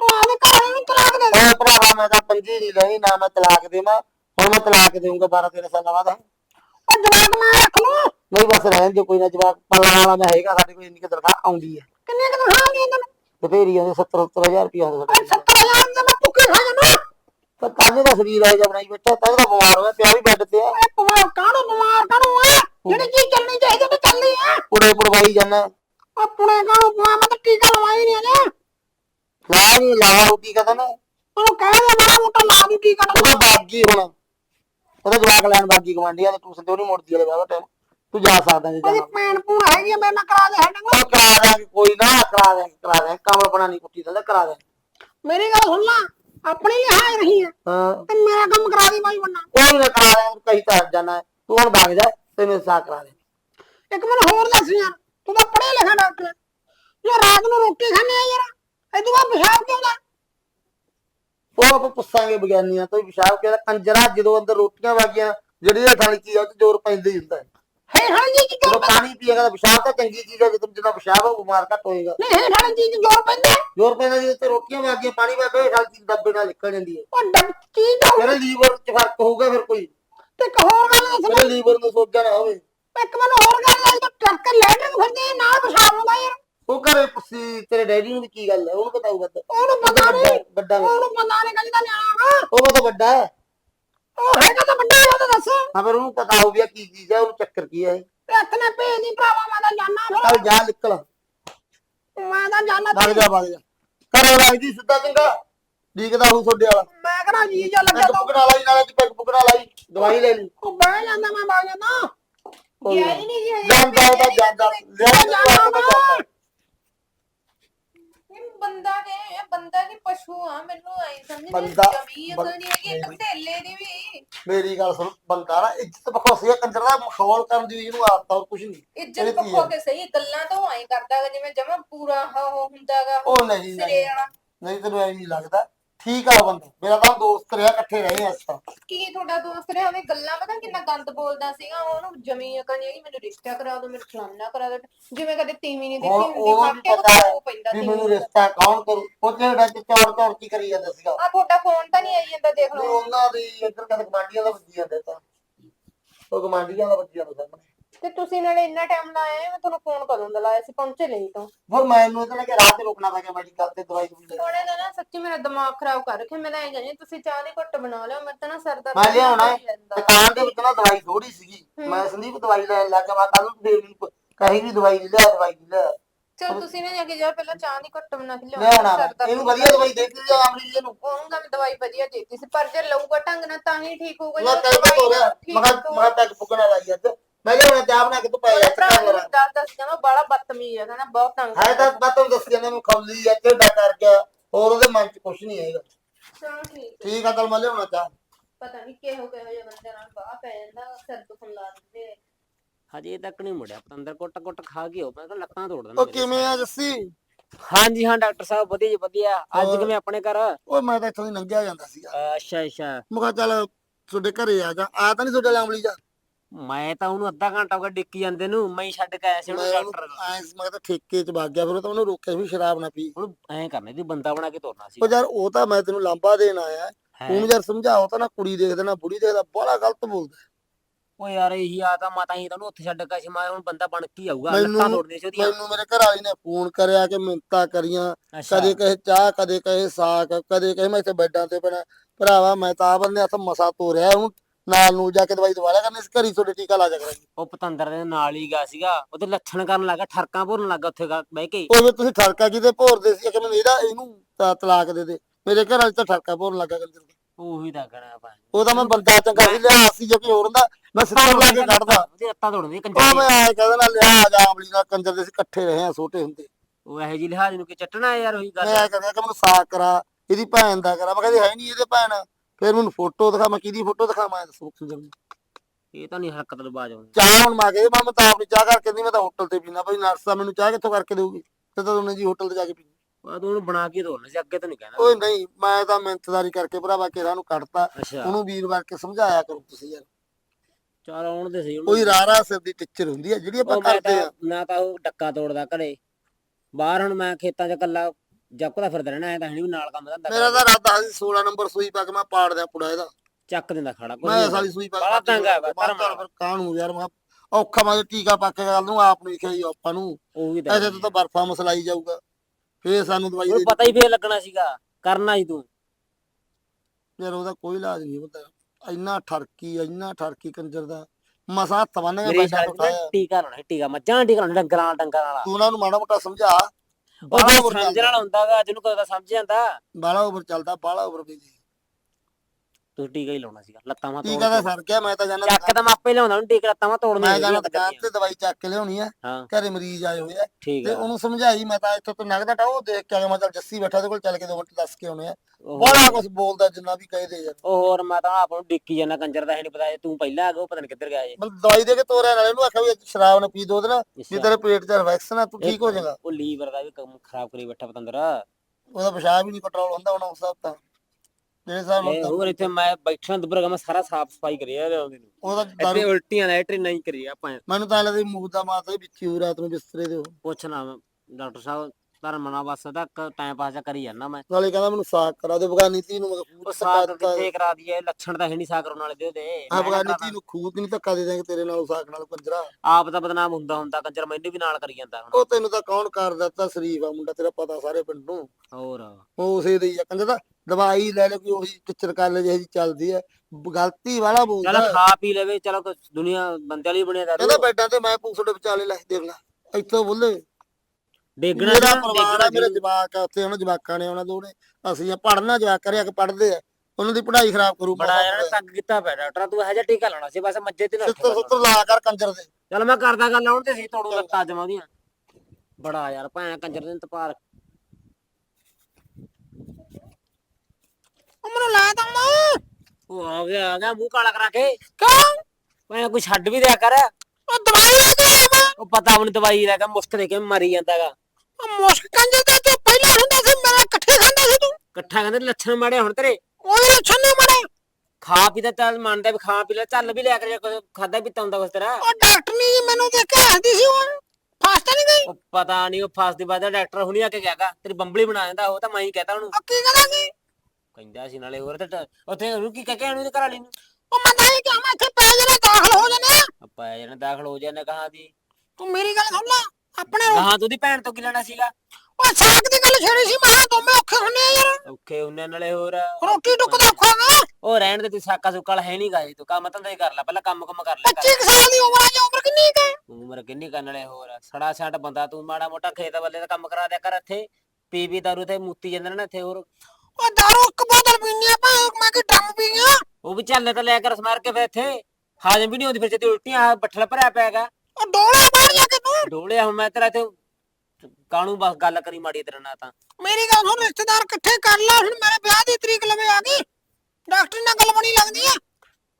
ਤੂੰ ਆਦੇ ਘਰ ਨੂੰ ਤਲਾਕ ਦੇ ਦੇ। ਓਏ ਭਰਾਵਾ ਮੈਂ ਤਾਂ ਪੰਜੀ ਨਹੀਂ ਲਈ ਨਾ ਮੈਂ ਤਲਾਕ ਦੇਵਾਂ। ਹੁਣ ਮੈਂ ਤਲਾਕ ਦੇਵਾਂਗਾ 12 13 ਸਾਲਾਂ ਬਾਅਦ। ਉਹ ਜਵਾਕ ਮੈਂ ਰੱਖ ਲੂੰ। ਨਹੀਂ ਬਸ ਰਹਿਣ ਦੇ ਕੋਈ ਨਾ ਜਵਾਕ। ਪੱਲਾ ਵਾਲਾ ਮੈਂ ਹੈਗਾ ਸਾਡੇ ਕੋਲ ਇੰਨੀ ਕੁ ਤਨਖਾਹ ਆਉਂਦੀ ਹੈ ਕਿੰਨੇ ਕਿ ਹਾਂ ਨਹੀਂ ਤੈਨੂੰ ਬਥੇਰੀ ਆਉਂਦੀ 70 70000 ਰੁਪਏ ਆਉਂਦਾ ਸਾਡੇ 70000 ਦਾ ਮੈਂ ਭੁੱਖੇ ਖਾ ਜਾਣਾ। ਤਾਂ ਕਾਹਦੇ ਦਾ ਸਰੀਰ ਹੈ ਜਾਂ ਬਣਾਈ ਬੈਠਾ ਤਾਂ ਇਹਦਾ ਬਿਮਾਰ ਹੋਇਆ ਪਿਆ ਵੀ ਬੈੱਡ ਤੇ ਆ। ਪਵਾ ਕਾਹਨੂੰ ਬਿਮਾਰ ਕਾਹਨੂੰ ਆ? ਜਿਹੜੀ ਚੀਜ਼ ਚੱਲਣੀ ਚਾਹੀਦੀ ਤਾਂ ਚੱਲਦੀ ਆ। ਕੁੜੇ ਪੜਵਾਈ ਜਾਂਦਾ। ਪੁਣੇ ਕਾਹਨੂੰ ਪਵਾ ਮੈਂ ਤਾਂ ਟੀਕਾ ਲਵਾਈ ਨਹੀਂ ਅਜੇ ਲਾ ਨਹੀਂ ਲਾ ਰੋਟੀ ਕਹਦਾ ਨਾ। ਉਹਨੂੰ ਕਹਿ ਦੇ ਮਾੜਾ ਮੋਟਾ ਲਾ ਦੂ ਟੀਕਾ ਉਹਦਾ ਲਵਾ ਬਾਗੀ ਹੁਣ। ਉਹਦਾ ਜਵਾਕ ਲੈਣ ਬਾਗੀ ਗਵਾਂਡੀਆਂ ਦੇ ਟੂਸ਼ਨ ਤੇ ਉਹ ਨਹੀਂ ਮੁੜਦੀ ਵਾਲੇ ਬਾਬਾ ਟਾਈਮ। ਤੂੰ ਜਾ ਸਕਦਾ ਜੇ ਉਹਦੀ ਜਾਣਾ। ਭੈਣ ਭੂਣ ਹੈਗੀ ਆ ਮੇਰੇ ਨਾਲ ਕਰਾ ਦੇ ਨਾਲ ਉਹ ਕਰਾ ਦਾਂਗੇ ਕੋਈ ਕਰਾ ਦਾਂਗੇ ਕਰਾ ਦਾਂਗੇ ਕੰਮ ਆਪਣਾ ਨਹੀਂ ਕੁੱਟੀ ਦਾ ਕਰਾ ਦਾਂਗੇ ਮੇਰੀ ਗੱਲ ਸੁਣ ਲਾ ਆਪਣੀ ਲਿਹਾਜ਼ ਰਹੀ ਆ ਹਾਂ। ਤੇ ਮੇਰਾ ਕੰਮ ਕਰਾ ਦੀ ਬਾਈ ਬੰਨਾ। ਕੋਈ ਨਾ ਕਰਾ ਦਾਂਗੇ ਕਹੀ ਤਾਂ ਜਾਣਾ ਹੈ। ਤੂੰ ਹੁਣ ਭਾਗ ਜਾ ਤੈਨੂੰ ਸਾਹ ਕਰਾ ਦੇ। ਇੱਕ ਮੈਨੂੰ ਹੋਰ ਦੱਸ ਯਾਰ ਤੂੰ ਤਾਂ ਪੜ੍ਹਿਆ ਲਿਖਿਆ ਡਾਕਟਰ ਹੈ। ਜੋ ਰਾਤ ਨੂੰ ਰੋਟੀ ਖਾਣੇ ਆ ਯਾਰ ਤੋਂ ਬਾਅਦ ਪਿਸ਼ਾਬ ਕਿਉਂ ਦਾ? ਉਹ ਆਪਾਂ ਪੁੱਛਾਂਗੇ ਵਿਗਿਆਨੀਆਂ ਤੋਂ ਵੀ ਪਿਸ਼ਾਬ ਕਿਹਦਾ ਕੰਜਰਾ ਜਦੋਂ ਅੰਦਰ ਰੋਟੀਆਂ ਵਾਗੀਆਂ ਜਿਹੜੀ ਥਾਲੀ ਆ ਉਹ ਜ਼ੋਰ ਪੈਂਦਾ ਹੀ ਹੁੰਦਾ ਹੈ। ਹੈ ਹਾਂ ਜੀ ਕੀ ਜਦੋਂ ਜੋਰ ਪਾਣੀ ਪੀਏਗਾ ਤਾਂ ਪਿਸ਼ਾਬ ਤਾਂ ਚੰਗੀ ਚੀਜ਼ ਹੈ ਜਦੋਂ ਜਿੰਨਾ ਪਿਸ਼ਾਬ ਉਹ ਬਿਮਾਰ ਘੱਟ ਹੋਏਗਾ। ਨਹੀਂ ਹੈ ਹਾਂ ਜੀ ਜੋਰ ਪੈਂਦਾ। ਹੈ। ਜ਼ੋਰ ਪੈਂਦਾ ਜਦੋਂ ਤੇ ਰੋਟੀਆਂ ਵਾਗੀਆਂ ਪਾਣੀ ਵਾਗੇ ਹਰ ਚੀਜ਼ ਦੱਬੇ ਨਾਲ ਨਿਕਲ ਜਾਂਦੀ ਹੈ। ਉਹ ਡੱਬ ਚੀਜ਼ ਦਾ ਮੇਰੇ ਲੀਵਰ 'ਚ ਫ਼ਰਕ ਹੋਊਗਾ ਫਿਰ ਕੋਈ। ਤੇ ਇੱਕ ਹੋਰ ਗੱਲ ਦੱਸ ਮੇਰੇ ਲੀਵਰ ਨੂੰ ਸੋਜਾ ਨਾ ਹੋਵੇ। ਇੱਕ ਮੈਨੂੰ ਹੋਰ ਗੱਲ ਦੱਸ ਤੂੰ ਟਰੱਕ ਲੈਟਰ ਫਿਰਦੇ ਨਾਲ ਪਿਸ਼ਾਬ ਹੁੰਦਾ ਯਾਰ। ਉਹ ਘਰੇ ਪੁੱਛੀ ਤੇਰੇ ਡੈਡੀ ਨੂੰ ਵੀ ਕੀ ਗੱਲ ਹੈ? ਉਹਨੂੰ ਪਤਾ ਹੋਊਗਾ। ਤਾਂ ਉਹਨੂੰ ਪਤਾ ਨਹੀਂ। ਵੱਡਾ ਉਹਨੂੰ ਪਤਾ ਨਹੀਂ ਕਹਿੰਦਾ ਨਿਆਣਾ। ਉਹ ਤਾਂ ਵੱਡਾ ਹੈ। ਉਹ ਹੈਗਾ ਤਾਂ ਵੱਡਾ ਉਹ ਤਾਂ ਦੱਸ। ਹਾਂ ਫਿਰ ਉਹਨੂੰ ਪਤਾ ਹੋਊ ਵੀ ਇਹ ਕੀ ਚੀਜ਼ ਹੈ ਉਹਨੂੰ ਚੱਕਰ ਕੀ ਹੈ ਤੇ ਹੱਥ ਨੇ ਭੇਜ ਦੀ ਭਰਾਵਾ ਮੈਂ ਤਾਂ ਜਾਣਾ ਚੱਲ ਜਾ ਨਿਕਲ। ਫਿਰ ਮੈਂ ਤਾਂ ਜਾਣਾ ਵਗ ਜਾ ਵਗ ਜਾ। ਘਰੇ ਲੱਗਦੀ ਸਿੱਧਾ ਚੰਗਾ। ਡੀਕਦਾ ਹੂ ਤੁਹਾਡੇ ਵਾਲਾ। ਮੈਂ ਕਹਣਾ ਜੀ ਜਾ ਲੱਗਿਆ ਪੈਗ ਤਾਂ ਪੁਗਣਾ ਲਾਈ ਨਾਲੇ ਪੈਗ ਪੁਗਣਾ ਲਾਈ। ਦਵਾਈ ਲੈ ਲਈ। ਉਹ ਬਹਿ ਜਾਂਦਾ ਮੈਂ ਬਹਿ ਜਾਂਦਾ। ਗਿਆ। ਹੀ ਨਹੀਂ ਜੀ ਹਜੇ। ਜਾਂਦਾ ਉਹਦਾ ਜਾਂਦਾ। ਲਿਆ ਜਾਂਦਾ ਵਾ। ਬੰਦਾ ਕੇ ਬੰਦਾ ਨਹੀਂ ਪਸ਼ੂ ਆ? ਮੈਨੂੰ ਆਈ ਸਮਝ ਬੰਦਾ- ਨਹੀਂ ਜਮੀ ਅਕਲ ਨਹੀਂ ਹੈਗੀ ਇੱਕ ਢੇਲੇ ਦੀ ਵੀ। ਮੇਰੀ ਗੱਲ ਸੁਣ ਬੰਦਾ ਨਾ ਇੱਜ਼ਤ ਬਖੋਸੀ ਆ ਕੰਜਰ ਦਾ ਮਖੌਲ ਕਰਨ ਦੀ ਇਹਨੂੰ ਆਦਤ ਆ, ਕੁਝ ਨਹੀਂ। ਇੱਜ਼ਤ ਇਹਦੀ ਧੀ ਪੱਖੋਂ ਆ। ਕੇ ਸਹੀ ਗੱਲਾਂ ਤਾਂ ਉਹ ਐਂ ਕਰਦਾਗਾ ਜਿਵੇਂ ਜਮਾ ਪੂਰਾ ਹੋ ਹੁੰਦਾਗਾ ਉਹ ਨਹੀਂ ਸਿਰੇ ਨਹੀਂ। ਵਾਲਾ। ਨਹੀਂ ਤੈਨੂੰ ਐ ਨਹੀਂ ਲੱਗਦਾ ਠੀਕ ਆ ਬੰਦਾ ਮੇਰਾ ਤਾਂ ਦੋਸਤ ਰਿਹਾ ਇਕੱਠੇ ਰਹੇ ਅਸਾਂ ਕੀ ਤੁਹਾਡਾ ਦੋਸਤ ਰਿਹਾ? ਹੋਵੇ ਗੱਲਾਂ ਪਤਾ ਕਿੰਨਾ ਗੰਦ ਬੋਲਦਾ ਸੀਗਾ ਉਹਨੂੰ ਜਮੀ ਅਕਲ ਨਹੀਂ ਹੈਗੀ ਮੈਨੂੰ ਰਿਸ਼ਤਾ ਕਰਾ ਦਿਓ ਮੈਨੂੰ ਫਲਾਨਾ ਕਰਾ ਦਿਓ। ਜਿਵੇਂ ਕਦੇ ਤੀਵੀਂ ਨਹੀਂ ਹੁਣ ਹੁੰਦੀ ਉਹਨੂੰ ਫੜ ਵੀ ਕੇ ਪਤਾ ਹੈ ਉਹ ਪੈਂਦਾ ਵੀ ਤੀਵੀਂ ਮੈਨੂੰ ਨੂੰ। ਰਿਸ਼ਤਾ ਕੌਣ ਕਰੂ? ਉਹ ਕਿਹੜਾ ਚ ਚੌੜ ਚੌੜ ਕੀ ਕਰੀ ਜਾਂਦਾ ਸੀਗਾ। ਆ ਤੁਹਾਡਾ ਫੋਨ ਤਾਂ ਨਹੀਂ ਆਈ ਜਾਂਦਾ ਦੇਖ ਲਓ। ਉਹਨਾਂ ਦੀ ਇੱਧਰ ਕਦੇ ਗਵਾਂਡੀਆਂ ਦਾ ਵੱਜੀ ਜਾਂਦਾ ਤਾਂ। ਉਹ ਗਵਾਂਡੀਆਂ ਦਾ ਵੱਜੀ ਜਾਂਦਾ ਸਾਹਮਣੇ। ਤੇ ਤੁਸੀਂ ਨਾਲੇ ਇੰਨਾ ਟਾਈਮ ਲਾਇਆ ਹੈ, ਮੈਂ ਤੁਹਾਨੂੰ ਫੋਨ ਕਦੋਂ ਦਾ ਲਾਇਆ ਸੀ? ਪਹੁੰਚੇ ਲੇਟ ਹੋ ਫਿਰ ਮੈਨੂੰ ਇਹਦੇ ਨਾਲ ਕਿ ਰਾਤ ਤੇ ਰੁਕਣਾ ਪੈ ਗਿਆ ਮੈਡੀਕਲ ਤੇ ਦਵਾਈ ਦਵੂਈ ਲੈ ਦਾ ਨਾ ਸੱਚੀ ਮੇਰਾ ਦਿਮਾਗ ਖਰਾਬ ਕਰ ਰੱਖਿਆ ਮੈਂ ਤਾਂ ਇਹ ਕਹਿੰਦੀ ਤੁਸੀਂ ਚਾਹ ਦੀ ਘੁੱਟ ਬਣਾ ਲਿਓ ਮੈਂ ਤਾਂ ਨਾ ਸਰ ਦਰਦ ਮੈਂ ਲਿਆਉਣਾ ਹੈ। ਦੁਕਾਨ ਦੇ ਵਿੱਚ ਨਾ ਦਵਾਈ ਥੋੜੀ ਸੀਗੀ। ਮੈਂ ਸੰਦੀਪ ਦਵਾਈ ਲੈਣ ਲੱਗਾ ਮੈਂ ਕੱਲ ਨੂੰ ਫੇਰ ਵੀ ਕਹੀ ਵੀ ਦਵਾਈ ਨਹੀਂ ਲਿਆ ਦਵਾਈ ਨਹੀਂ ਲਿਆ। ਚਲ ਤੁਸੀਂ ਨਾ ਜਾ ਕੇ ਜਾ ਪਹਿਲਾਂ ਚਾਹ ਦੀ ਘੁੱਟ ਬਣਾ ਕੇ ਲਿਆਓ ਲਿਆਉਣਾ ਸਿਰ ਦਰਦ ਇਹਨੂੰ ਵਧੀਆ ਦਵਾਈ ਦੇ ਦਿੱਤੀ ਜਾ ਅਮਰੀ ਜੀ ਨੂੰ ਕਹੂੰਗਾ ਮੈਂ ਦਵਾਈ ਵਧੀਆ ਦੇਤੀ ਸੀ ਪਰ ਜੇ ਲਊਗਾ ਢੰਗ ਨਾਲ ਤਾਂ ਹੀ ਠੀਕ ਹੋਊਗਾ ਮੈਂ ਜਦੋਂ ਕਹਿ ਦਵਾਈ ਹੋ ਰਿਹਾ ਨਾਲ ਠੀਕ ਮੈਂ ਕਿਹਾ- ਮੈਂ ਕਿਹਾ ਪੈਗ ਪੁੱਗਣਾ ਲਾਈ ਅੱਜ। ਮੈਂ ਲਿਆਉਣਾ ਚਾਹ ਬਣਾ ਕੇ ਤੂੰ ਪੈ ਜਾ ਭਰਾ ਚੰਗਾ ਮੈਨੂੰ ਮੇਰਾ। ਦੱਸ ਦੱਸ ਕਹਿੰਦਾ ਬੜਾ ਬਦਤਮੀਜ਼ ਹੈ ਕਹਿੰਦਾ ਬਹੁਤ ਤੰਗ ਹੈ ਤਾਂ ਮੈਂ ਤੁਹਾਨੂੰ ਦੱਸ ਜਾਂਦਾ ਮੈਂ ਖੌਲੀ ਆ ਢਿੱਡਾ ਕਰ ਗਿਆ ਹੋਰ ਉਹਦੇ ਮਨ 'ਚ ਕੁਝ ਨਹੀਂ ਹੈਗਾ। ਚਲੋ ਠੀਕ ਹੈ। ਠੀਕ ਆ ਚੱਲ ਮੈਂ ਲਿਆਉਣਾ ਚਾਹ। ਪਤਾ ਨਹੀਂ ਕਿਹੋ ਕਿਹੋ ਜਿਹੇ ਬੰਦੇ ਨਾਲ ਬਾਹ ਪੈ ਜਾਂਦਾ ਸਿਰ ਦੁਖਣ ਲਾ ਦਿੰਦੇ ਆ। ਹਜੇ ਤੱਕ ਨਹੀਂ ਮੁੜਿਆ ਪਤੰਦਰ ਕੁੱਟ ਕੁੱਟ ਖਾ ਕੇ ਹੋ ਮੈਂ ਤਾਂ ਲੱਤਾਂ ਤੋੜ ਦੇਣਾ ਉਹ ਕਿਵੇਂ ਆ ਜੱਸੀ? ਹਾਂਜੀ ਹਾਂ ਡਾਕਟਰ ਸਾਹਿਬ ਵਧੀਆ ਜੀ ਵਧੀਆ। ਅੱਜ ਹੋਰ? ਕਿਵੇਂ ਆਪਣੇ ਘਰ? ਓਏ ਮੈਂ ਤਾਂ ਇੱਥੋਂ ਦੀ ਲੰਘਿਆ ਜਾਂਦਾ ਸੀਗਾ। ਅਹ ਅੱਛਾ ਅੱਛਾ। ਮੈਂ ਕਿਹਾ ਚੱਲ ਤੁਹਾਡੇ ਘਰੇ ਆ ਜਾ ਆ ਤਾਂ ਨਹੀਂ ਤੁਹਾਡੇ ਲਾਂਬਲੀ ਜਾ। ਮੈਂ ਤਾਂ ਉਹਨੂੰ ਅੱਧਾ ਘੰਟਾ ਹੋ ਗਿਆ ਡਿੱਕੀ ਜਾਂਦੇ ਨੂੰ ਮੈਂ ਹੀ ਛੱਡ ਕੇ ਆਇਆ ਸੀ ਉਹਨੂੰ ਮੈਂ ਉਹਨੂੰ ਡਾਕਟਰ ਕੋਲ ਐਂ ਸੀ, ਮੈਂ ਤਾਂ ਠੇਕੇ 'ਚ ਵਗ ਗਿਆ ਫਿਰ ਉਹ ਤਾਂ ਉਹਨੂੰ ਰੋਕਿਆ ਵੀ ਸ਼ਰਾਬ ਨਾ ਪੀ। ਉਹਨੂੰ ਐਂ ਕਰਨਾ ਸੀ ਬੰਦਾ ਬਣਾ ਕੇ ਤੋਰਨਾ ਸੀ। ਉਹ ਯਾਰ ਉਹ ਤਾਂ ਮੈਂ ਤੈਨੂੰ ਲਾਂਬਾ ਦੇਣ ਆਇਆ। ਹੈਂ। ਉਹਨੂੰ ਯਾਰ ਸਮਝਾਓ ਤਾਂ ਨਾ ਕੁੜੀ ਦੇਖਦਾ ਨਾ ਬੁੜੀ ਦੇਖਦਾ ਬੜਾ ਗਲਤ ਬੋਲਦਾ। ਉਹ ਯਾਰ ਇਹੀ ਆ ਤਾਂ ਮਾਤਾ ਹੀ ਤੈਨੂੰ ਉੱਥੇ ਛੱਡ ਕੇ ਸੀ ਮੈਂ ਹੁਣ ਬੰਦਾ ਬਣ ਕੇ ਹੀ ਆਊਗਾ ਮੈਨੂੰ- ਲੱਤਾਂ ਤੋੜਨੀਆਂ ਸੀ ਉਹਦੀਆਂ। ਮੈਨੂੰ ਮੇਰੇ ਘਰ ਵਾਲੀ ਨੇ ਫੋਨ ਕਰਿਆ ਕਿ ਮਿੰਤਾ ਕਰੀਆਂ। ਅੱਛਾ। ਕਦੇ ਕਹੇ ਚਾਹ ਕਦੇ ਕਹੇ ਸਾਗ ਕਦੇ ਕਹੇ ਮੈਂ ਇੱਥੇ ਬੈੱਡਾਂ ਤੇ ਬਣਾ ਭਰਾਵਾ ਮੈਂ ਤਾਂ ਬੰਦੇ ਹੱਥ ਮਸਾ ਤੋਰਿਆ ਉਹਨੂੰ ਨਾਲ ਨੂੰ ਜਾ ਕੇ ਦਵਾਈ ਦਵਾ ਲਿਆ ਕਰਨੀ ਸੀ ਘਰੀ ਤੁਹਾਡੇ ਟੀਕਾ ਲਾ ਜਾ ਕਰਾਂਗੇ। ਉਹ ਪਤੰਦਰ ਦੇ ਨਾਲ ਹੀ ਗਿਆ ਸੀਗਾ ਉਹਦੇ ਲੱਛਣ ਕਰਨ ਲੱਗਾ ਠਰਕਾਂ ਭਰਨ ਲੱਗਾ ਉੱਥੇ ਗਾ- ਬਹਿ ਕੇ। ਉਹ ਵੀ ਤੁਸੀਂ ਠਰਕਾ ਕਿਤੇ ਭੋਰਦੇ ਸੀ ਕਿ ਮੈਨੂੰ ਇਹਦਾ ਇਹਨੂੰ ਤਾਂ ਤਲਾਕ ਦੇ ਦੇ। ਮੇਰੇ ਘਰ ਵਾਲੀ ਤਾਂ ਠਰਕਾ ਭੋਰਨ ਲੱਗਾ ਕੰਜਰ ਦਾ। ਉਹੀ ਤਾਂ ਕਹਣਾ ਭਾਈ ਉਹ ਤਾਂ ਮੈਂ ਬੰਦਾ ਚੰਗਾ ਸੀ ਲਿਆ ਸੀ ਜੋ ਕਿ ਹੋਰ ਹੁੰਦਾ ਮੈਂ ਸਿੱਧਾ ਲਾ ਕੇ ਕੱਢਦਾ। ਉਹਦੀ ਲੱਤਾਂ ਤੋੜਨੀ ਉਹ ਕੰਜਰ। ਮੈਂ ਆਏ ਕਹਿੰਦਾ ਨਾ ਲਿਆ ਆ ਜਾ ਆਮਲੀ ਨਾਲ ਕੰਜਰ ਦੇ ਸੀ ਇਕੱਠੇ ਰਹੇ ਆ ਛੋਟੇ ਹੁੰਦੇ। ਉਹ ਇਹੋ ਜੀ ਲਿਹਾਜ਼ ਨੂੰ ਕਿ ਚੱਟਣਾ ਯਾਰ ਉਹੀ ਗੱਲ। ਮੈਂ ਆ ਕਹਿੰਦਾ ਕਿ ਮੈਨੂੰ ਸਾਕ ਕਰਾ ਇਹਦੀ ਭੈਣ ਦਾ ਕਰਾ। ਮੈਂ ਕਹਿੰਦੀ ਹੈ ਨਹੀਂ ਇਹਦੇ ਭੈਣ। ਫਿਰ ਮੈਨੂੰ ਫੋਟੋ ਦਿਖਾ ਮੈਂ ਕਿਹਦੀ ਫੋਟੋ ਦਿਖਾਵਾਂ ਇਹ ਦੱਸੋ ਨੂੰ ਇਹ ਤਾਂ ਨਹੀਂ ਹਰਕਤ ਤੋਂ ਬਾਜ ਆਉਂਦੀ। ਚਾਹ ਹੁਣ ਮਾ ਕੇ ਮੈਂ ਤਾਂ ਆਪਣੀ ਚਾਹ ਕਰਕੇ ਨਹੀਂ ਮੈਂ ਤਾਂ ਹੋਟਲ ਤੇ ਪੀਣਾ ਭਾਈ ਨਰਸ ਮੈਨੂੰ ਚਾਹ ਕਿੱਥੋਂ ਕਰਕੇ ਦੇਊਗੀ? ਤੇ ਤਾਂ ਉਹਨੇ ਜੀ ਹੋਟਲ ਤੇ ਜਾ ਕੇ ਪੀਣੀ ਉਹ ਤੂੰ ਉਹਨੂੰ ਬਣਾ ਕੇ ਤੋੜਨਾ ਸੀ ਅੱਗੇ ਤਾਂ ਨਹੀਂ ਕਹਿਣਾ। ਓਏ ਨਹੀਂ ਮੈਂ ਤਾਂ ਮਿਹਨਤਦਾਰੀ ਕਰਕੇ ਭਰਾਵਾ ਕਿਹੜਾ ਨੂੰ ਕੱਢਤਾ। ਉਹਨੂੰ ਵੀਰਵਾਰ ਕੇ ਸਮਝਾਇਆ ਕਰੋ ਤੁਸੀਂ ਯਾਰ। ਚਲ ਆਉਣ ਦੇ ਸਹੀ ਉਹਨੂੰ। ਕੋਈ ਰਾਰਾ ਸਿਰ ਦੀ ਟਿੱਚਰ ਹੁੰਦੀ ਹੈ ਜਿਹੜੀ ਆਪਾਂ ਮੈਂ ਕਰਦੇ ਆ। ਨਾ ਤਾਂ ਉਹ ਡੱਕਾ ਤੋੜਦਾ ਘਰੇ। ਬਾਹਰ ਹੁਣ ਮੈਂ ਖੇਤਾਂ 'ਚ ਕੱਲਾ ਜੱਕਦਾ ਫਿਰਦਾ ਰਹਿਣਾ ਐ ਤਾਂ ਹੈ ਵੀ ਨਾਲ ਕੰਮ ਧੰਦਾ ਮੇਰਾ। ਤਾਂ ਇਰਾਦਾ ਸੀ 16 ਨੰਬਰ ਸੂਈ ਪਾ ਕੇ ਮੈਂ ਪਾੜ ਦਿਆਂ ਪੁੜਾ ਇਹਦਾ। ਚੱਕ ਦਿੰਦਾ ਖੜਾ ਕੋਈ ਮੈਂ ਵਾਲੀ ਸੂਈ ਪਾ ਬੜਾ ਕੇ ਤੰਗ ਹੈ ਵਾ, ਮੈਂ ਧਰਮ ਫਿਰ ਕਾਹਨੂੰ ਯਾਰ ਮੈਂ ਔਖਾ ਮੈਂ ਟੀਕਾ ਪਾ ਕੇ ਗੱਲ ਨੂੰ ਆਪ ਨੂੰ ਲਿਖਿਆ ਜੀ ਆਪਾਂ ਨੂੰ। ਉਹ ਵੀ ਐਸੇ ਤੋਂ ਤਾਂ ਬਰਫਾ ਮਸਲਾਈ ਜਾਊਗਾ। ਫੇਰ ਸਾਨੂੰ ਦਵਾਈ ਦੇ ਪਤਾ ਹੀ ਫੇਰ ਲੱਗਣਾ ਸੀਗਾ ਕਰਨਾ ਹੀ ਤੂੰ। ਯਾਰ ਉਹਦਾ ਕੋਈ ਇਲਾਜ ਨਹੀਂ ਹੁੰਦਾ। ਇੰਨਾ ਠਰਕੀ ਇੰਨਾ ਠਰਕੀ ਕੰਜਰ ਦਾ। ਮਸਾ ਹੱਥ ਬੰਨ ਕੇ ਬੈਠਾ ਟੀਕਾ ਲਾਉਣਾ ਟੀਕਾ ਮੱਝਾਂ ਟੀਕਾ ਲਾਉਣਾ ਡੰਗਰਾਂ ਡੰਗਰਾਂ ਵਾਲਾ। ਤੂੰ ਉਹਨਾਂ ਨੂੰ ਮਾੜਾ ਮੋਟਾ ਸਮਝਾ। ਉਹ ਬਾਹਲਾ ਜੇ ਉਵਰ ਸਮਝਣ ਚੱਲਦਾ। ਵਾਲਾ ਹੁੰਦਾਗਾ ਜਿਹਨੂੰ ਕਦੇ ਸਮਝ ਜਾਂਦਾ। ਬਾਲਾ ਉਵਰ ਚੱਲਦਾ ਬਾਲਾ ਉਵਰ ਵੀ ਤੂੰ ਟੀਕਾ ਹੀ ਲਾਉਣਾ ਸੀਗਾ ਲੱਤਾਂ ਮਾ ਤੋੜ ਟੀਕਾ ਤਾਂ ਸਰ ਗਿਆ ਮੈਂ ਤਾਂ ਜਾਣਾ ਚੱਕ ਤਾਂ ਮੈਂ ਆਪੇ ਲਿਆਉਂਦਾ ਉਹਨੂੰ ਟੀਕਾ ਲੱਤਾਂ ਮਾ ਤੋੜਨੀ ਮੈਂ ਜਾਣਾ ਦੁਕਾਨ। ਤੇ ਦਵਾਈ ਚੱਕ ਕੇ ਲਿਆਉਣੀ ਆ ਹਾਂ। ਘਰੇ ਮਰੀਜ਼ ਆਏ ਹੋਏ ਆ। ਠੀਕ ਤੇ ਆ। ਉਹਨੂੰ ਸਮਝਾਈ ਮੈਂ ਤਾਂ ਇੱਥੋਂ ਤੋਂ ਨਗਦਾ ਟਾ ਉਹ ਦੇਖ ਕੇ ਆ ਗਿਆ ਮੈਂ ਚੱਲ ਜੱਸੀ ਬੈਠਾ ਉਹਦੇ ਕੋਲ ਚੱਲ ਕੇ ਦੋ ਮਿੰਟ ਦੱਸ ਕੇ ਆਉਣੇ ਆ। ਉਹ ਬੜਾ ਕੁਝ ਬੋਲਦਾ ਜਿੰਨਾ ਵੀ ਕਹੇ ਦੇ ਯਾਰ। ਉਹ ਹੋਰ ਮੈਂ ਤਾਂ ਆਪ ਨੂੰ ਡਿੱਕੀ ਜਾਂਦਾ ਕੰਜਰ ਦਾ ਹੈ ਨਹੀਂ ਪਤਾ ਇਹ ਤੂੰ ਪਹਿਲਾਂ ਆ ਗਿਆ ਉਹ ਪਤਾ ਨਹੀਂ ਕਿੱਧਰ ਗਿਆ ਜੇ। ਮਤਲਬ ਦਵਾਈ ਦੇ ਕੇ ਤੋਰਿਆ ਨਾਲੇ ਇਹਨੂੰ ਆਖਿਆ ਵੀ ਅੱਜ ਸ਼ਰਾਬ ਨਾ ਪੀ ਦੋ ਦਿਨ ਜੇ। ਤੇਰੇ ਪੇਟ 'ਚ ਇਨਫੈਕਸ਼ਨ ਆ ਤੂੰ ਇਹ ਠੀਕ ਹੋ ਜਾਏਗਾ। ਉਹ ਲੀਵਰ ਦਾ ਵੀ ਕੰਮ ਖਰਾਬ ਕਰੀ ਬੈਠਾ ਪਤੰਦਰ। ਉਹਦਾ ਪਿਸ਼ਾਬ ਹੀ ਨਹੀਂ ਕੰਟਰੋਲ ਹੁੰਦਾ ਹੁਣ ਉਸ ਹਿਸਾਬ ਤਾਂ ਜਿਹੜੇ ਹਿਸਾਬ ਇਹ ਹੋਰ ਇੱਥੇ ਮੈਂ ਬੈਠਾ ਦੁਬਰ ਮੈਂ ਸਾਰਾ ਸਾਫ਼ ਸਫ਼ਾਈ ਕਰੀ ਆ ਆਉਂਦੇ ਨੂੰ ਉਹਦਾ ਇੱਥੇ ਦਾਰੂ ਉਲਟੀਆਂ ਲੈਟਰੀ ਨਹੀਂ ਕਰੀ ਆਪਾਂ ਮੈਨੂੰ ਤਾਂ ਲੱਗਦਾ ਮੂਹ ਦਾ ਮਾਤਾ ਹੀ ਵਿੱਚੀ ਹੋ ਰਾਤ ਨੂੰ ਬਿਸਤਰੇ ਦੇ ਉਹ। ਪੁੱਛਣਾ ਡਾਕਟਰ ਸਾਹਿਬ ਧਰਮਣਾ ਬਸ ਦਾ ਟਾਈਮ ਪਾਸ ਕਰੀ ਜਾਂਦਾ ਮੈਂ। ਨਾਲੇ ਕਹਿੰਦਾ ਮੈਨੂੰ ਸਾਕ ਕਰਾ ਦੇ ਬਗਾਨੀ ਧੀ ਨੂੰ ਮੈਂ ਉਹ ਸਾਗ ਧੱਕਾ ਦਿੱਤਾ। ਕਿੱਥੇ ਕਰਾ ਦਈਏ ਲੱਛਣ ਤਾਂ ਹੈ ਨਹੀਂ ਸਾਗ ਕਰਾਉਣ ਵਾਲੇ ਦੇ ਉਹਦੇ। ਆ ਬਗਾਨੀ ਧੀ ਨੂੰ ਖੂਨ ਨਹੀਂ ਧੱਕਾ ਦੇ ਦੇਂਗੇ ਤੇਰੇ ਨਾਲ ਸਾਕ ਨਾਲ ਕੰਜਰਾ ਆਪ ਤਾਂ ਬਦਨਾਮ ਹੁੰਦਾ ਹੁੰਦਾ ਕੰਜਰ ਮੈਨੂੰ ਵੀ ਨਾਲ ਕਰੀ ਜਾਂਦਾ ਹੁਣ। ਉਹ ਤੈਨੂੰ ਤਾਂ ਕੌਣ ਕਰ ਦਿੱਤਾ ਸ਼ਰੀਫ ਆ ਮੁੰਡਾ ਤੇਰਾ ਪਤਾ ਸਾਰੇ ਪਿੰਡ ਨੂੰ। ਹੋਰ। ਉਹ ਉਸੇ ਦੇ ਹੀ ਆ ਕੰਜਰ ਦਾ ਦਵਾਈ ਲੈ ਲੈ ਕੋਈ ਉਹੀ ਟਿੱਚਰ ਕਰ ਲੈ ਜਿਹੀ ਚੱਲਦੀ ਹੈ ਬ- ਗਲਤੀ ਵਾਲਾ ਚਲ ਬੋਲਦਾ ਖਾ ਪੀ ਲਵੇ ਚਲੋ ਦੁਨੀਆ ਬੰਦੇ ਵਾਲੀ ਬਣਿਆ ਕਹਿੰਦਾ ਦਾਰੂ ਬੈਡਾਂ ਤੇ ਮੈਂ ਪੂਸੜੇ ਵਿਚਾਲੇ ਲੈ ਦੇਖ ਲੈ ਇੱਥੋਂ ਬੁੱਲੇ। ਡੇਗਣਾ ਮੇਰਾ ਪਰਿਵਾਰ ਆ ਮੇਰੇ। ਜਵਾਕ ਆ ਉੱਥੇ ਉਹਨਾਂ ਜਵਾਕਾਂ ਨੇ ਉਹਨਾਂ ਦੋਨੇ। ਅਸੀਂ ਆ ਪੜਨਾ ਜਵਾਕ ਕਰਿਆ ਕਿ ਪੜਦੇ ਆ। ਉਹਨਾਂ ਦੀ ਪੜ੍ਹਾਈ ਖਰਾਬ ਕਰੂ ਬੜਾ ਯਾਰ ਤੰਗ ਕੀਤਾ ਪਿਆ ਡਾਕਟਰ ਤੂੰ ਇਹੋ ਜਿਹਾ ਟੀਕਾ ਲਾਉਣਾ ਸੀ ਬਸ ਮੱਜੇ ਤੇ ਨਾ ਸਿੱਤਰ ਸੁੱਤਰ ਲਾ ਕਰ ਕੰਜਰ ਦੇ। ਚਲ ਮੈਂ ਕਰਦਾ ਗੱਲ ਆਉਣ ਤੇ ਸੀ ਤੋੜੂ ਲੱਤਾਂ ਜਮਾ ਉਹਦੀਆਂ। ਬੜਾ ਯਾਰ ਭੈਣ ਕੰਜਰ ਦੇ ਤਪਾਰ ਉਹ ਮੈਨੂੰ ਲੈ ਤਾਂ ਮੈਂ ਉਹ ਆ ਗਿਆ ਆ ਗਿਆ ਮੂੰਹ ਕਾਲਾ ਕਰਾ ਕੇ। ਕਿਉਂ? ਭੈਣ ਕੋਈ ਛੱਡ ਵੀ ਦਿਆ ਕਰ। ਉਹ ਦਵਾਈ ਲੈ ਕੇ ਮੈਂ ਉਹ ਪਤਾ ਵੀ ਨੀ ਦਵਾਈ ਲੈ ਕੇ ਮੁਸਕ ਦੇ ਕੇ ਮਰੀ ਜਾਂਦਾਗਾ ਉਹ ਮੁਸ਼ਕ ਕੰਜੇ ਤੇ ਤੇ ਪਹਿਲਾਂ ਹੁੰਦਾ ਸੀ ਮੇਰਾ ਇਕੱਠੇ ਖਾਂਦਾ ਸੀ ਤੂੰ। ਇਕੱਠਾ ਕਹਿੰਦੇ ਲੱਛਣ ਮਾੜੇ ਹੁਣ ਤੇਰੇ। ਕੋਈ ਲੱਛਣ ਨਹੀਂ ਮਰੇ ਖਾ ਪੀ ਤਾਂ ਚੱਲ ਮੰਨਦਾ ਵੀ ਖਾ ਪੀ ਲੈ ਚੱਲ ਵੀ ਲਿਆ ਕਰ ਜੇ ਕੁਛ ਖਾਦਾ ਪੀਤਾ ਹੁੰਦਾ ਕੁਛ ਤੇਰਾ। ਉਹ ਡਾਕਟਰ ਨੇ ਜੀ ਮੈਨੂੰ ਦੇਖ ਕੇ ਹੱਸਦੀ ਸੀ ਉਹ ਫਾਸਟ ਨਹੀਂ ਗਈ। ਉਹ ਪਤਾ ਨਹੀਂ ਉਹ ਫਾਸ ਦੀ ਬਾਅਦ ਡਾਕਟਰ ਹੁਣੀ ਆ ਕੇ ਗਿਆਗਾ ਤੇਰੀ ਬੰਬਲੀ ਬਣਾ ਦਿੰਦਾ ਉਹ ਤਾਂ ਮੈਂ ਹੀ ਕਹਤਾ ਉਹਨੂੰ। ਉਹ ਕੀ ਕਹਿੰਦਾ ਸੀ? ਕਹਿੰਦਾ ਸੀ ਨਾਲੇ ਹੋਰ ਤੇ ਉੱਥੇ ਉਹਨੂੰ ਕੀ ਕਹਿ ਕੇ ਆਣੂ ਘਰ ਵਾਲੀ ਨੂੰ? ਉਹ ਮੈਂ ਤਾਂ ਇਹ ਕਿ ਮੈਂ ਇੱਥੇ ਪੈ ਜਣਾ ਦਾਖਲ ਹੋ ਜਾਣਾ ਆਪਾਂ ਲੈ ਜਾਣਾ ਦਾਖਲ ਹੋ ਜਾਣਾ ਕਹਾਂ ਦੀ? ਤੂੰ ਮੇਰੀ ਗੱਲ ਸੁਣ ਲੈ। ਆਪਣੇ ਕਹਾਂ ਤੂੰ ਦੀ ਭੈਣ ਤੋਂ ਕੀ ਲੈਣਾ ਸੀਗਾ? ਉਹ ਸਾਗ ਦੀ ਗੱਲ ਛੇੜੀ ਸੀ ਮੈਂ ਦੋਵੇਂ ਔਖੇ ਹੁੰਨੇ ਆ ਯਾਰ। ਔਖੇ ਉਹਨੇ ਨਾਲੇ ਹੋਰ। ਰੋਟੀ ਟੁੱਕ ਦਾ ਔਖਾ ਨਾ। ਉਹ ਰਹਿਣ ਦੇ ਤੂੰ ਸਾਕਾ ਸੁੱਕਾ ਹੈ ਨਹੀਂ ਗਾਏ ਤੂੰ ਕੰਮ ਧੰਦਾ ਹੀ ਕਰ ਲੈ ਪਹਿਲਾਂ ਕੰਮ ਕੰਮ ਕਰ ਲੈ 25 ਕੁ ਸਾਲ ਦੀ ਉਮਰ ਆ ਜਾਂ ਉਮਰ ਕਿੰਨੀ ਕੁ ਉਮਰ ਕਿੰਨੀ ਕਰਨ ਵਾਲੇ ਹੋਰ ਸੜਾ ਛੱਡ ਬੰਦਾ ਤੂੰ ਮਾੜਾ ਮੋਟਾ ਖੇਤ ਵੱਲੇ ਦਾ ਕੰਮ ਕਰਾ ਦਿਆ ਕਰ ਇੱਥੇ। ਪੀ ਪੀ ਦਾਰੂ ਤੇ ਮੂਤੀ ਜਾਂਦੇ ਨੇ ਇੱਥੇ ਹੋਰ। ਉਹ ਦਾਰੂ ਇੱਕ ਬੋਤਲ ਪੀਣੀ ਆ ਭਾਵੇਂ ਮੈਂ ਕਿ ਡਰਮ ਪੀ ਗਿਆ ਉਹ ਵੀ ਚੱਲ ਤਾਂ ਲਿਆ ਕਰ ਸਮਾਰ ਕੇ ਫਿਰ ਇੱਥੇ। ਹਾਜ਼ਮ ਵੀ ਨਹੀਂ ਹੁੰਦੀ ਫਿਰ ਜੇ ਤੇ ਉਲਟੀਆਂ ਬੱਠਲ ਭਰਿਆ ਪਿਆਗਾ ਉਹ ਡੋਲਾ ਬਾਹਰ ਜਾ ਕੇ ਤੂੰ ਡੋਲਿਆ ਹੁਣ ਮੈਂ ਤੇਰਾ ਇੱਥੇ ਕਾਣੂ ਬਸ ਗੱਲ ਕਰੀ ਮਾੜੀ ਤੇਰੇ ਨਾਲ ਤਾਂ। ਮੇਰੀ ਗੱਲ ਸੁਣ ਰਿਸ਼ਤੇਦਾਰ ਇਕੱਠੇ ਕਰ ਲਾ ਹੁਣ ਮੇਰੇ ਵਿਆਹ ਦੀ ਤਰੀਕ ਲਵੇ ਆ ਗਈ। ਡਾਕਟਰ ਨਾਲ ਗੱਲ ਬਣੀ ਲੱਗਦੀ ਆ।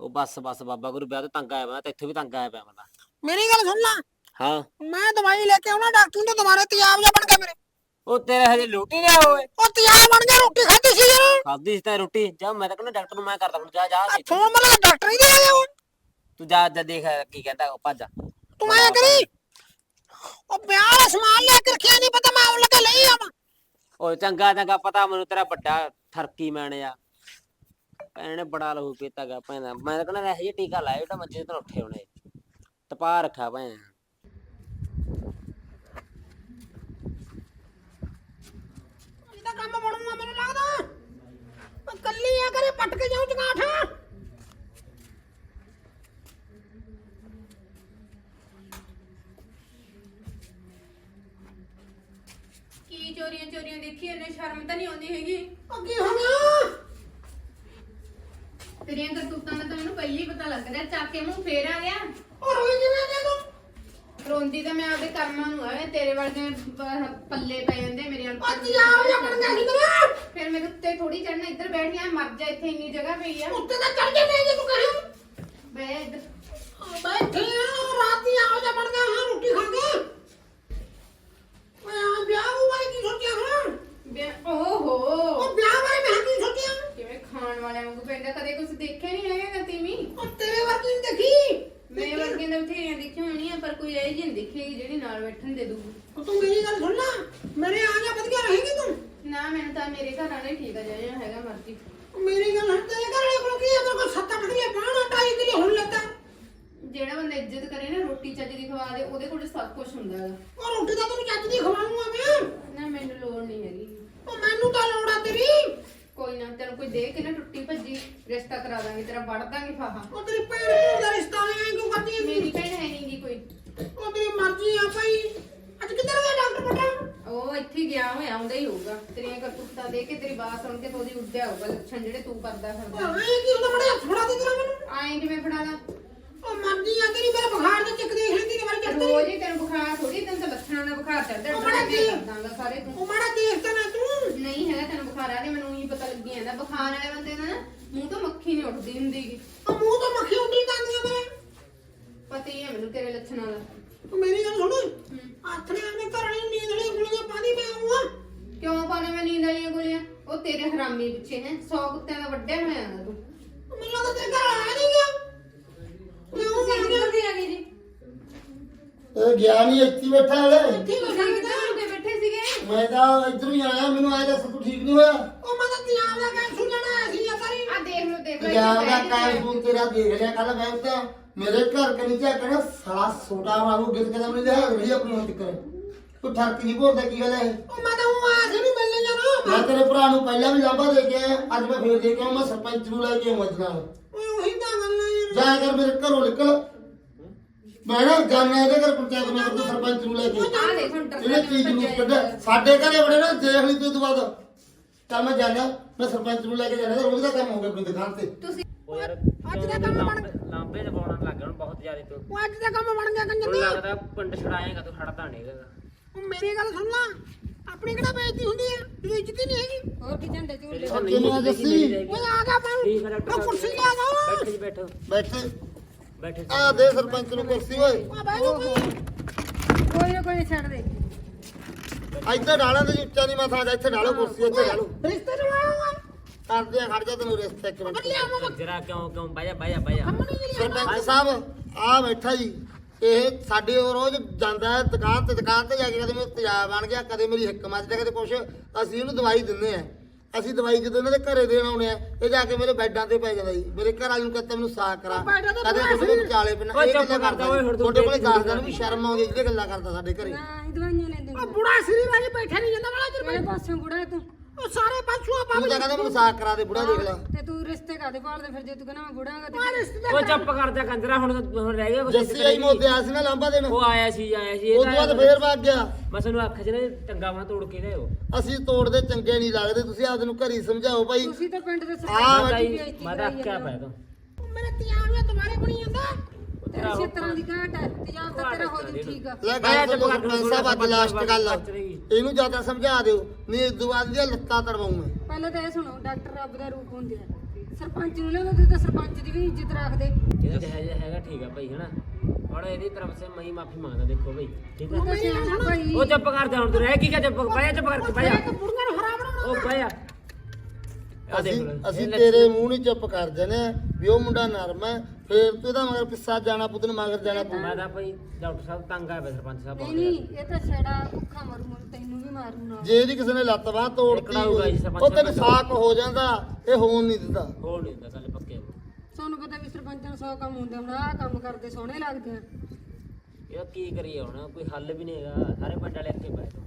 ਉਹ ਬਸ ਬਸ ਬਾਬਾ ਗੁਰੂ ਵਿਆਹ ਤੋਂ ਤੰਗ ਆਇਆ ਮੈਂ ਤਾਂ ਇੱਥੇ ਵੀ ਤੰਗ ਆਇਆ ਪਿਆ ਮੈਂ ਤਾਂ। ਮੇਰੀ ਗੱਲ ਸੁਣ ਲਾ। ਹਾਂ। ਮੈਂ ਦਵਾਈ ਲੈ ਕੇ ਆਉਣਾ ਡਾਕਟਰ ਤੋਂ ਦੁਬਾਰਾ ਤਿਆਬ ਜਾ ਬਣ ਗਿਆ ਮੇਰੇ। ਉਹ ਤੇਰੇ ਹਜੇ ਲੋਟੀ ਨਾ ਹੋਏ ਉਹ ਤਿਆਬ ਬਣ ਗਿਆ ਰੋਟੀ ਖਾਧੀ ਸੀ ਯਾਰ ਖਾਦੀ ਸੀ ਤਾਂ ਰੋਟੀ। ਜਾ ਮੈਂ ਤਾਂ ਕਹਿੰਦਾ ਡਾਕਟਰ ਨੂੰ ਮੈਂ ਕਰਦਾ ਹੁਣ ਜਾ ਜਾ। ਫੋਨ ਮਤਲਬ ਡਾਕਟਰ ਹੀ ਦੇ ਆ ਗਿਆ ਉਹ। ਤੂੰ ਜਾ ਜਾ ਦੇਖ ਕੀ ਕਹਿੰਦਾ ਉਹ ਭੱਜ ਤੂੰ ਆਇਆ ਕਰੀ। ਉਹ ਵਿਆਹ ਵਾਲਾ ਸਮਾਨ ਲੈ ਕੇ ਰੱਖਿਆ ਨਹੀਂ ਪਤਾ ਮੈਂ ਆਉਣ ਲੱਗਾ ਲਈ ਆਵਾਂ। ਓਏ ਚੰਗਾ ਚੰਗਾ ਪਤਾ ਮੈਨੂੰ ਤੇਰਾ ਵੱਡਾ ਠਰਕੀ ਮੈਣ ਆ। ਭੈਣੇ ਬੜਾ ਲਹੂ ਪੀਤਾ ਗਾ ਭੈਣਾ ਮੈਂ ਤਾਂ ਕਹਿੰਦਾ ਇਹ ਜਿਹਾ ਟੀਕਾ ਲਾਇਆ ਜਿਹੜਾ ਮੰਜੇ ਤੋਂ ਉੱਠੇ ਹੋਣੇ। ਟਪਾ ਰੱਖਾ ਭੈਣ। ਇਹਦਾ ਕੰਮ ਬਣੂਗਾ ਮੈਨੂੰ ਲੱਗਦਾ। ਮੈਂ ਕੱਲੀ ਆ ਕਰੇ ਪੱਟ ਕੇ ਜਾਉਂ ਜਗਾਠ। ਕੀ ਚੋਰੀਆਂ ਚੋਰੀਆਂ ਦੇਖੀ ਇਹਨੇ? ਸ਼ਰਮ ਤਾਂ ਨਹੀਂ ਆਉਂਦੀ ਹੈਗੀ? ਉਹ ਕੀ ਹੋ ਗਿਆ? ਤੇਰੀਆਂ ਕਰਤੂਤਾਂ ਦਾ ਤਾਂ ਮੈਨੂੰ ਪਹਿਲੀ ਹੀ ਪਤਾ ਲੱਗ ਰਿਹਾ ਚੱਕ ਕੇ ਮੂੰਹ ਫੇਰ ਆ ਗਿਆ। ਉਹ ਰੋਈ ਕਿਵੇਂ ਨੇ ਤੂੰ? ਰੋਂਦੀ ਤਾਂ ਮੈਂ ਆਪਦੇ ਕਰਮਾਂ ਨੂੰ ਆਵੇ ਤੇਰੇ ਵਰਗੇ ਪ- ਪੱਲੇ ਪੈ ਜਾਂਦੇ ਮੇਰੇ ਨਾਲ ਉਹ ਤਿਆਬ ਜਾ ਬਣ ਗਿਆ ਸੀ ਮੇਰਾ ਫਿਰ ਮੇਰੇ ਉੱਤੇ ਥੋੜੀ ਚੜਨਾ ਇੱਧਰ ਬੈਠ ਗਿਆ ਮਰ ਜਾ ਇੱਥੇ ਇੰਨੀ ਜਗ੍ਹਾ ਪਈ ਆ। ਉੱਤੇ ਤਾਂ ਚੜ ਜਾਂਦੇ ਜੇ ਤੂੰ ਕਹੇ ਬੈ ਇੱਧਰ। ਬੈਠੇ ਆ ਰਾਤੀ ਜਾ ਬਣ ਗਿਆ ਹਾਂ ਰੋਟੀ ਖਾ ਕੇ ਓਏ ਆ ਵਿਆਹ ਨੂੰ ਬਾਰੇ ਕੀ ਸੋਚਿਆ ਹਾਂ ਵਿਆਹ- ਓਹੋ। ਉਹ ਵਿਆਹ ਬਾਰੇ ਮੈਂ ਕੀ ਸੋਚਿਆ? ਕਿਵੇਂ ਖਾਣ ਵਾਲਿਆਂ ਵਾਂਗੂ? ਪੈਂਦਾ ਕਦੇ ਕੁਝ ਦੇਖਿਆ ਨਹੀਂ ਹੈਗਾ ਤੀਵੀਂ। ਉਹ ਤੇਰੇ ਵਰਗੀ ਨੀ ਦੇਖੀ। ਮੇਰੇ ਵਰਗੇ ਨੇ ਬਥੇਰੀਆਂ ਦੇਖੀਆਂ ਹੋਣੀਆਂ ਪਰ ਕੋਈ ਇਹ ਜਿਹੀ ਨਹੀਂ ਦੇਖੇਗੀ ਜਿਹੜੀ ਨਾਲ ਬੈਠਣ ਦੇ ਦੂ ਉਹ ਤੂੰ ਮੇਰੀ ਗੱਲ ਸੁਣ ਲੈ। ਮੇਰੇ ਆ ਜਾ ਵਧੀਆ ਰਹੇਗੀ ਤੂੰ? ਨਾ ਮੈਨੂੰ ਤਾਂ ਮੇਰੇ ਘਰ ਵਾਲੇ ਠੀਕ ਆ ਜਾਇਆ ਹੈਗਾ ਮਰਜ਼ੀ। ਉਹ ਮੇਰੀ ਗੱਲ ਹੁਣ ਤੇਰੇ ਘਰ ਵਾਲੇ ਕੋਲ ਕੀ ਹੈ ਮੇਰੇ ਕੋਲ ਸੱਤ ਅੱਠ ਕਿਲੇ ਪਾਣਾ ਢਾਈ ਕਿਲੇ ਹੁਣ ਲੱਗਾ ਜਿਹੜਾ ਬੰਦਾ ਇੱਜ਼ਤ ਕਰੇ ਨਾ ਰੋਟੀ ਚੱਜ ਦੀ ਖਵਾ ਦੇ ਉਹਦੇ ਕੋਲ ਸਭ ਕੁਝ ਹੁੰਦਾ ਹੈਗਾ ਉਹ ਰੋਟੀ ਤਾਂ ਤੈਨੂੰ ਚੱਜ ਦੀ ਖਵਾਉਂਗਾ ਮੈਂ। ਨਾ ਮੈਨੂੰ ਲੋੜ ਨਹੀਂ ਹੈਗੀ। ਉਹ ਮੈਨੂੰ ਤਾਂ ਲੋੜ ਆ ਤੇਰੀ। ਕੋਈ ਨਾ ਤੈਨੂੰ ਕੋਈ ਦੇ ਕੇ ਨਾ ਟੁੱਟੀ ਭੱਜੀ ਰਿਸ਼ਤਾ ਕਰਾ ਦਾਂਗੇ ਤੇਰਾ ਵੜ ਦਾਂਗੇ ਫਾਹਾ। ਉਹ ਤੇਰੀ ਭੈਣ ਭੂਣ ਦਾ ਰਿਸ਼ਤਾ ਨਹੀਂ ਕਿਉਂ ਕਰਦੀ ਹੈ ਮੇਰੀ ਭੈਣ ਹੈ ਨਹੀਂਗੀ ਕੋਈ। ਉਹ ਤੇਰੀ ਮਰਜ਼ੀ ਆ ਭਾਈ। ਅੱਜ ਕਿੱਧਰ ਗਿਆ ਡਾਕਟਰ ਬਟਾ ਉਹ ਇੱਥੇ ਗਿਆ ਹੋਇਆ ਆਉਂਦਾ ਹੀ ਹੋਊਗਾ। ਤੇਰੀਆਂ ਕਰਤੂਤਾਂ ਦੇ ਕੇ ਤੇਰੀ ਬਾਤ ਸੁਣ ਕੇ ਤਾਂ ਉਹਦੀ ਉੱਡਿਆ ਹੋਊਗਾ ਲੱਛਣ ਜਿਹੜੇ ਤੂੰ ਕਰਦਾ ਫਿਰਦਾ। ਇਹ ਕੀ ਹੁੰਦਾ ਬੜਾ ਫੜਾ ਦੇ ਤੇਰਾ ਮੈਨੂੰ। ਆਏਂ ਕਿਵੇਂ ਫੜਾ ਲਾ ਉਹ ਮਰਜ਼ੀ ਆ ਤੇਰੀ ਮੇਰੇ ਬੁਖਾਰ ਦੇ ਚੱਕ ਦੇਖ ਲੈਂਦੀ ਨੇ ਵਾਰੀ ਚੜਦੀ ਰੋਜ਼ ਹੀ ਤੈਨੂੰ ਬੁਖਾਰ ਥੋੜੀ ਤੈਨੂੰ ਤਾਂ ਲੱਛਣਾਂ ਦਾ ਬੁਖਾਰ ਚੜਦਾ ਉਹ ਬੜਾ ਜੀ। ਕਰਦਾਂਗਾ ਸਾਰੇ ਤੂੰ। ਉਹ ਮਾੜਾ ਦੇਖ ਤਾਂ ਨਾ ਨਹੀਂ ਹੈਗਾ ਤੈਨੂੰ ਬੁਖਾਰ ਆ ਰਿਹਾ ਮੈਨੂੰ ਹੀ ਪਤਾ ਲੱਗੀ ਜਾਂਦਾ। ਬੁਖਾਰ ਵਾਲੇ ਬੰਦੇ ਦਾ ਨਾ ਮੂੰਹ ਤੋਂ ਮੱਖੀ ਨਹੀਂ ਉੱਠਦੀ ਹੁੰਦੀ ਗੀ। ਉਹ ਮੂੰਹ ਤੋਂ ਮੱਖੀ ਉੱਡੀ ਜਾਂਦੀ ਆ ਮੇਰੇ ਪਤਾ ਹੀ ਹੈ ਮੈਨੂੰ ਤੇਰੇ ਲੱਛਣਾਂ ਦਾ। ਉਹ ਮੇਰੀ ਗੱਲ ਸੁਣ। ਨੇ ਆਪਣੇ ਘਰ ਵਾਲੀ ਨੂੰ ਨੀਂਦ ਵਾਲੀ ਗੁਲੀਆਂ ਪਾਣੀ ਪਿਆ ਹੂਆ ਕਿਉਂ ਪਾਣੇ ਮੈਂ ਨੀਂਦ ਵਾਲੀਆਂ ਗੋਲੀਆਂ ਉਹ ਤੇਰੇ ਹਰਾਮੀ ਪਿੱਛੇ ਹੈ। 100 ਕੁੱਤਿਆਂ ਦਾ ਵੱਡਿਆ ਹੋਇਆ ਨਾ ਤੂੰ। ਮੈਨੂੰ ਲੱਗਦਾ ਤੇਰੇ ਘਰ ਆਇਆ ਨਹੀਂ ਗਿਆ। ਕਿਉਂ ਤੁਸੀਂ ਬਣ ਗਿਆ। ਕਿੱਥੇ ਆ ਗਏ ਜੀ? ਇਹ ਗਿਆ ਨਹੀਂ ਇੱਥੇ ਹੀ ਬੈਠਾ ਹਲੇ। ਇੱਥੇ ਤੁਸੀਂ ਬੈਠਾ। ਕਿੱਥੇ ਮੈਂ ਤਾਂ ਇੱਧਰ ਹੀ ਆਇਆ ਮੈਨੂੰ ਆਇਆ ਦੱਸ ਤੂੰ ਠੀਕ ਨਹੀਂ ਹੋਇਆ? ਉਹ ਮੈਂ ਤਾਂ ਤਿਆਰ ਦਾ ਕੈਪਸੂਲ ਲੈਣਾ ਆਇਆ ਸੀ ਆ ਕਰੀ ਆ ਦੇਖ ਲਓ ਦੇਖ ਲਓ ਪੰਜਾਬ ਦਾ ਕਾਇ ਕੇ ਫੋਨ ਤੇਰਾ ਦੇਖ ਲਿਆ ਕੱਲ ਮੈਂ ਤਾਂ ਮੇਰੇ ਘਰ ਕੇ ਨੀਚੇ ਕਹਿੰਦਾ ਸਾਲਾ ਛੋਟਾ ਵਾਂਗੂ ਗਿਰ ਕੇ ਮੈਨੂੰ ਲਿਆ ਰਹੀ ਆਪਣੀ ਹੱਥ ਕਰ। ਤੂੰ ਠਰਕ ਨਹੀਂ ਬੋਲਦਾ ਕੀ ਗੱਲ ਹੈ? ਉਹ ਮੈਂ ਤਾਂ ਉਹ ਆਇਆ ਸੀ ਨੂੰ ਮਿਲਣ ਜਾਣਾ ਮੈਂ ਤੇਰੇ ਭਰਾ ਨੂੰ ਪਹਿਲਾਂ ਵੀ ਲਾਂਭਾ ਦੇ ਕੇ ਆਇਆ ਅੱਜ ਮੈਂ ਫੇਰ ਦੇ ਕੇ ਆਇਆ ਮੈਂ ਸਰਪੰਚ ਨੂੰ ਲੈ ਕੇ ਅੱਜ ਨਾਲ। ਉਹੀ ਤਾਂ ਗੱਲ ਯਾਰ। ਜਾ ਕਰ ਮੇਰੇ ਘਰੋਂ ਨਿਕਲ। ਮੈਂ ਨਾ ਜਾਣਾ ਇਹਦੇ ਘਰ ਪੰਚਾਇਤ ਮੈਂ ਆਪਣੇ ਸਰਪੰਚ ਨੂੰ ਲੈ ਕੇ। ਆ ਦੇਖ ਹੁਣ ਇਹਨੇ ਚੀਜ਼ ਨੂੰ ਕੱਢ ਸਾਡੇ ਘਰੇ ਬੜੇ ਨਾ ਦੇਖ ਲਈ ਤੂੰ ਤੋਂ ਬਾਅਦ ਤਾਂ ਮੈਂ ਜਾਣਾ ਮੈਂ ਸਰਪੰਚ ਨੂੰ ਲੈ ਕੇ ਜਾਣਾ ਰੋਜ਼ ਦਾ ਕੰਮ ਹੋ ਗਿਆ ਆਪਣੀ ਦੁਕਾਨ ਤੇ। ਤੁਸੀਂ ਉਹ ਯਾਰ ਅੱਜ ਦਾ ਕੰਮ ਬਣ ਲਾਂਬੇ ਲੱਗ ਗਿਆ ਹੁਣ ਬਹੁਤ ਜ਼ਿਆਦਾ ਤੂੰ। ਉਹ ਅੱਜ ਦਾ ਕੰਮ ਬਣ ਗਿਆ ਕੰਜਰ ਲੱਗਦਾ ਪਿੰਡ ਛੜਾਏਗਾ ਤੂੰ ਖੜਦਾ ਨਹੀਂ ਹੈਗਾ। ਉਹ ਮੇਰੀ ਗੱਲ ਸੁਣ ਲਾ। ਆਪਣੀ ਕਿਹੜਾ ਬੇਇੱਜ਼ਤੀ ਹੁੰਦੀ ਹੈ ਜਦੋਂ ਇੱਜ਼ਤ ਹੀ ਨਹੀਂ ਹੈਗੀ। ਹੋਰ ਕੀ ਝੰਡੇ ਝੂਲੇ ਤੇਰੀ ਉਹ ਨਹੀਂ ਕਿਵੇਂ ਦੱਸੀ। ਓਏ ਆ ਗਿਆ ਉਹ ਕੁਰਸੀ ਲਿਆ ਦੋ ਬੈਠੋ ਜੀ ਬੈਠੋ। ਬੈਠੇ। ਬੈਠੇ ਆ ਦੇ ਸਰਪੰਚ ਨੂੰ ਕੁਰਸੀ ਓਏ। ਕੋਈ ਕੋਈ ਨਾ ਕੋਈ ਨੀ ਛੱਡ ਦੇ। ਇੱਥੇ ਡਾਲਾਂ ਤੇ ਉੱਚਾ ਨਹੀਂ ਮਥਾ ਇੱਥੇ ਡਾਲੋ ਕੁਰਸੀ ਇੱਥੇ ਡਾਲੋ ਰਿਸ਼ਤੇ ਨੂੰ ਆਇਆ ਕਰਦੇ ਆ ਖੜ ਜਾ ਤੈਨੂੰ ਰਿਸ਼ਤੇ ਇੱਕ ਮਿੰਟ। ਜਰਾ ਕਿਉਂ ਕਿਉਂ ਕੰਮ ਨਹੀਂ ਲਿਆ ਸਰਪੰਚ ਸਾਹਿਬ ਆ ਬੈਠਾ ਜੀ। ਇਹ ਸਾਡੇ ਉਹ ਰੋਜ਼ ਜਾਂਦਾ ਹੈ ਦੁਕਾਨ ਤੇ ਦੁਕਾਨ ਤੇ ਜਾ ਕੇ ਕਦੇ ਮੇਰਾ ਤੇਜ਼ਾਬ ਬਣ ਗਿਆ ਕਦੇ ਮੇਰੀ ਹਿੱਕ ਮੱਚ ਜਾ ਕਦੇ ਕੁਛ। ਅਸੀਂ ਇਹਨੂੰ ਦਵਾਈ ਦਿੰਦੇ ਆ। ਅਸੀਂ ਦਵਾਈ ਜਦੋਂ ਇਹਨਾਂ ਦੇ ਘਰੇ ਦੇਣ ਆਉਣੇ ਆ ਇਹ ਜਾ ਕੇ ਮੇਰੇ ਬੈੱਡਾਂ ਤੇ ਪੈ ਜਾਂਦਾ ਜੀ। ਮੇਰੇ ਘਰ ਵਾਲੀ ਨੂੰ ਕਹਿੰਦਾ ਮੈਨੂੰ ਸਾਕ ਕਰਾ। ਬੈੱਡਾਂ ਤੇ ਕਦੇ ਕਿਸੇ ਦੇ। ਵਿਚਾਲੇ ਪੈਣਾ ਇਹ ਗੱਲਾਂ ਕਰਦਾ ਤੁਹਾਡੇ ਕੋਲੇ ਦੱਸਦਾ ਨੂੰ ਵੀ ਸ਼ਰਮ ਆਉਂਦੀ ਜਿਹੜੇ ਗੱਲਾਂ ਕਰਦਾ ਸਾਡੇ ਘਰੇ? ਹਾਂ ਦਵਾਈਆਂ ਲੈਂਦੇ ਉਹ ਬੁੜਾ ਸਰੀਰ ਅਜੇ ਬੈਠਾ ਨਹੀਂ ਜਾਂਦਾ ਵਾਲਾ ਚਿਰ ਪਾਸੋਂ ਬੁੜਾ ਤੂੰ? ਉਹ ਸਾਰੇ ਪਾਛੂਆਂ ਤੂੰ ਤਾਂ ਕਹਿੰਦਾ ਮੈਨੂੰ ਸਾਕ ਕਰਾ ਦੇ ਬੁੜਾ ਦੇਖ ਲੈ। ਤੇ ਤੂੰ ਰਿਸ਼ਤੇ ਕਾਦੇ ਭਾਲਦੇ ਫਿਰ ਜੇ ਤੂੰ ਕਹਿੰਦਾ ਮੈਂ ਬੁੜਾ ਹਾਂ ਤੇ ਰਿਸ਼ਤੇਦਾਰ ਓ ਚੁੱਪ ਕਰ ਜਾ ਕੰਜਰਾ ਹੁਣ ਹੁਣ ਰਹਿ ਗਿਆ ਕੁਛ ਜੱਸੀ ਆਈ ਮੋਦੇ ਆਇਆ ਸੀ ਨਾ ਲਾਂਬਾ ਦੇਣ। ਉਹ ਆਇਆ ਸੀ ਆਇਆ ਸੀ ਉਹ ਤੋਂ ਬਾਅਦ ਫੇਰ ਵਗ ਗਿਆ। ਮੈਂ ਤੁਹਾਨੂੰ ਸੀ ਨਾ ਟੰਗਾ ਵਾਂ ਤੋੜ ਕੇ ਲਿਆਓ ਅਸੀਂ ਤੋੜਦੇ ਚੰਗੇ ਨਹੀਂ ਲੱਗਦੇ ਤੁਸੀਂ ਆਪਦੇ ਨੂੰ ਘਰੀ ਸਮਝਾਓ ਭਾਈ। ਤੁਸੀਂ ਤਾਂ ਪਿੰਡ ਦੇ ਆ ਸਰਪੰਚ ਮੈਂ ਦੀ ਬੇਇੱਜ਼ਤੀ ਮੈਂ ਤਾਂ ਕਰਾਈ ਆਖਿਆ ਜਾਂਦੇ। ਤੂੰ ਮੇਰੇ ਧੀਆਂ ਨੂੰ ਦੁਬਾਰੇ ਬਣੀ ਜਾਂਦਾ। ਇਸੇ ਤਰ੍ਹਾਂ ਦੀ ਘਾਟ ਹੈ ਤੇਜ਼ਾਬ ਤਾਂ ਤੇਰਾ ਹੋ ਜੂ ਠੀਕ ਆ। ਲੈ ਮੈਂ ਗੱਲ ਚੁੱਪ ਸੁਣੋ ਕਰ ਸਰਪੰਚ ਸਾਹਿਬ ਅੱਜ ਲਾਸਟ ਗੱਲ ਆ। ਬਚ ਰਹੀ। ਇਹਨੂੰ ਜ਼ਿਆਦਾ ਸਮਝਾ ਦਿਓ। ਨਹੀਂ ਇਸ ਤੋਂ ਬਾਅਦ ਦੀਆਂ ਲੱਤਾਂ ਤੜਵਾਉਂ ਮੈਂ ਪਹਿਲਾਂ ਤਾਂ ਇਹ ਸੁਣੋ ਡਾਕਟਰ ਰੱਬ ਦਾ ਰੂਪ ਹੁੰਦੇ ਆ। ਸਰਪੰਚ ਨੂੰ ਲੈਣਾ ਤੁਸੀਂ ਤਾਂ ਸਰਪੰਚ ਦੀ ਵੀ ਇੱਜ਼ਤ ਰੱਖਦੇ। ਜਿਹੜਾ ਜਿਹਾ ਹੈਗਾ ਠੀਕ ਆ ਭਾਈ ਹਨਾ? ਹੁਣ ਇਹਦੀ ਤਰਫ ਸੇ ਮੈਂ ਮਾਫੀ ਮੰਗਦਾ ਦੇਖੋ ਭਾਈ। ਠੀਕ ਤੂੰ ਆ ਤਾਂ ਸਿਆਣਾ ਭਾਈ। ਉਹ ਚੁੱਪ ਕਰ ਜਾ ਹੁਣ ਤੂੰ ਰਹਿ ਕੀ ਚੁੱਪ ਪਾਇਆ ਚੁੱਪ ਕਰਕੇ ਪਾਇਆ ਇੱਕ ਬੁੜੀਆਂ ਨੂੰ ਹਰਾ ਬਣਾਉਣਾ ਉਹ ਪਾਇਆ ਆ ਦੇਖ ਅਸੀਂ ਅਸੀਂ ਤੇਰੇ ਮੂੰਹ ਨਹੀਂ ਚੁੱਪ ਕਰ ਜਨੇ ਵੀ ਉਹ ਮੁੰਡਾ ਨਰਮ ਹੈ ਫੇਰ ਤੂੰ ਇਹਦਾ ਮਗਰ ਪਿੱਛਾ ਜਾਣਾ ਪੁੱਤ ਨੂੰ ਮਗਰ ਜਾਣਾ ਪਊ ਮੈਂ ਤਾਂ ਭਾਈ ਡਾਕਟਰ ਸਾਹਿਬ ਤੰਗ ਆ ਪਿਆ ਸਰਪੰਚ ਸਾਹਿਬ ਨਹੀਂ ਬਹੁਤ ਨਹੀਂ ਇਹ ਤਾਂ ਛੜਾ ਭੁੱਖਾ ਮਰੂ ਮਰੂ ਤੈਨੂੰ ਵੀ ਮਾਰੂ ਨਾਲ। ਜੇ ਇਹਦੀ ਕਿਸੇ ਨੇ ਲੱਤ ਬਾਹ ਤੋੜਤੀ ਜੀ ਸਰਪੰਚ ਉਹ ਤੈਨੂੰ ਸਾਹਿਬ। ਸਾਕ ਹੋ ਜਾਂਦਾ ਇਹ ਹੋਣ ਨਹੀਂ ਦਿੰਦਾ। ਹੋਰ ਨਹੀਂ ਹੁੰਦਾ ਗੱਲ ਪੱਕੇ ਤੁਹਾਨੂੰ ਪਤਾ ਵੀ ਸਰਪੰਚਾਂ ਨੂੰ ਸੌ ਕੰਮ ਹੁੰਦੇ ਹੁਣ ਆਹ ਕੰਮ ਕਰਦੇ ਸੋਹਣੇ ਲੱਗਦੇ ਆ। ਇਹ ਕੀ ਕਰੀਏ ਹੁਣ ਕੋਈ ਹੱਲ ਵੀ ਨਹੀਂ ਹੈਗਾ ਸਾਰੇ ਪਿੰਡ ਵਾਲੇ ਅੱਗੇ ਪਏ ਤੋਂ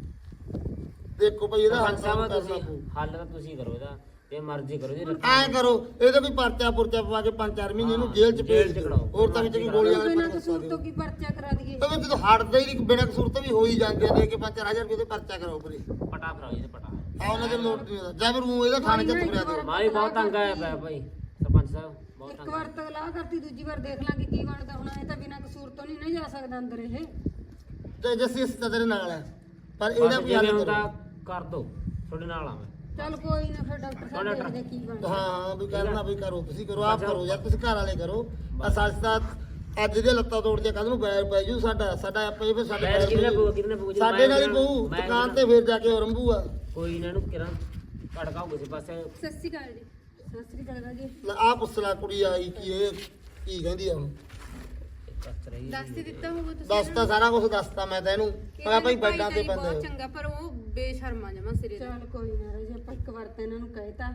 ਦੇਖੋ ਭਾਈ ਇਹਦਾ ਹੱਲ ਸਰਪੰਚ ਸਾਹਿਬ ਕਰਨਾ ਤੁਸੀਂ ਪਊ। ਹੱਲ ਤਾਂ ਤੁਸੀਂ ਕਰੋ ਇਹਦਾ। ਜੇ ਮਰਜ਼ੀ ਕਰੋ ਜੀ ਐਂ ਕਰੋ ਇਹਦਾ ਕੋਈ ਪਰਚਾ ਪੁਰਚਾ ਪਵਾ ਕੇ ਪੰਜ ਚਾਰ ਮਹੀਨੇ ਇਹਨੂੰ ਜੇਲ੍ਹ ਚ ਭੇਜ ਦਿਓ। ਹੋਰ ਤਾਂ ਵਿੱਚ ਕੋਈ ਗੋਲੀਆਂ ਵਾਲੇ ਬਿਨਾਂ ਕਸੂਰ ਤੋਂ ਕੀ ਪਰਚਾ ਕਰਾ ਦਈਏ? ਤਾਂ ਜਦੋਂ ਹਟਦਾ ਹੀ ਨਹੀਂ ਬਿਨਾਂ ਕਸੂਰ ਤੋਂ ਵੀ ਹੋ ਹੀ ਜਾਂਦੇ ਨੇ ਕਿ 5000 ਰੁਪਏ ਦੇ ਪਰਚਾ ਕਰਾਓ ਪਰੇ। ਪਟਾ ਫਰਾਓ ਜੀ ਪਟਾ। ਆ ਉਹਨਾਂ ਦੇ ਲੋਟ ਨਹੀਂ ਹੁੰਦਾ ਜਾਂ ਫਿਰ ਉਹ ਇਹਦਾ ਥਾਣੇ ਚ ਤੁਰਿਆ ਦਿਓ। ਮਾਰੀ ਬਹੁਤ ਤੰਗ ਆਇਆ ਪਿਆ ਭਾਈ ਸਰਪੰਚ ਸਾਹਿਬ ਬਹੁਤ ਇੱਕ ਵਾਰ ਤਗਲਾ ਕਰਤੀ ਦੂਜੀ ਵਾਰ ਦੇਖ ਲਾਂਗੇ ਕੀ ਬਣਦਾ ਹੁਣ। ਇਹ ਤਾਂ ਬਿਨਾਂ ਕਸੂਰ ਤੋਂ ਨਹੀਂ ਨਾ ਜਾ ਸਕਦਾ ਅੰਦਰ ਇਹ। ਤੇ ਜੱਸੀ ਇਸ ਤੇਰੇ ਨਾਲ ਹੈ ਪਰ ਇਹਦਾ ਵੀ ਹੱਲ ਕਰੋ। ਕਰ ਦੋ ਤੁਹਾਡੇ ਨਾਲ ਆ ਮੈਂ। ਚੱਲ ਕੋਈ ਨਾ ਫਿਰ ਡਾਕਟਰ ਸਾਹਿਬ ਡਾਕਟਰ। ਦੇਖਦੇ ਕੀ ਬਣਦਾ। ਹਾਂ ਵੀ ਕਰਨਾ ਵੀ ਕਰੋ ਤੁਸੀਂ ਕਰੋ ਆਪ ਕਰੋ ਜਾਂ ਤੁਸੀਂ ਘਰ ਵਾਲੇ ਕਰੋ। ਆ ਸੱਚ ਤਾਂ ਅੱਜ ਦੇ ਲੱਤਾਂ ਤੋੜ ਕੇ ਕੱਲ ਨੂੰ ਬੈਰ ਪੈ ਜੂ ਸਾਡਾ ਸਾਡਾ ਆਪੇ ਫਿਰ ਕਿਹਨੇ। ਕਿਹਨੇ ਨਾਲ ਹੀ ਦੁਕਾਨ ਤੇ ਫਿਰ ਜਾ ਕੇ ਰੰਬੂ ਆ। ਕੋਈ ਇਹਨਾਂ ਨੂੰ ਕਿਰਾਂ ਕੜਕਾਓ ਕਿਸੇ ਪਾਸੇ। ਸਤਿ ਸ਼੍ਰੀ ਅਕਾਲ ਜੀ। ਸ਼੍ਰੀ ਅਕਾਲ ਜੀ ਆ ਪੁੱਛ ਲੈ ਕੁੜੀ ਆਈ ਕੀ ਇਹ ਕੀ ਕਹਿੰਦੀ ਆ ਹੁਣ ਰਹੀ ਦੱਸ ਹੀ ਦਿੱਤਾ ਹੋਊਗਾ ਤੁਸੀਂ ਦੱਸ ਤਾਂ ਸਾਰਾ ਕੁਝ ਦੱਸਤਾ ਮੈਂ ਤਾਂ ਇਹਨੂੰ। ਮੈਂ ਕਿਹਾ ਭਾਈ ਬੈਡਾਂ ਤੇ ਬਹੁਤ ਚੰਗਾ ਪਰ ਉਹ ਬੇਸ਼ਰਮਾ ਜਮਾ ਸਿਰੇ ਦਾ ਚੱਲ ਕੋਈ ਨਾ ਰਾਜੇ ਆਪਾਂ ਇੱਕ ਵਾਰ ਤਾਂ ਇਹਨਾਂ ਨੂੰ ਕਹਿਤਾ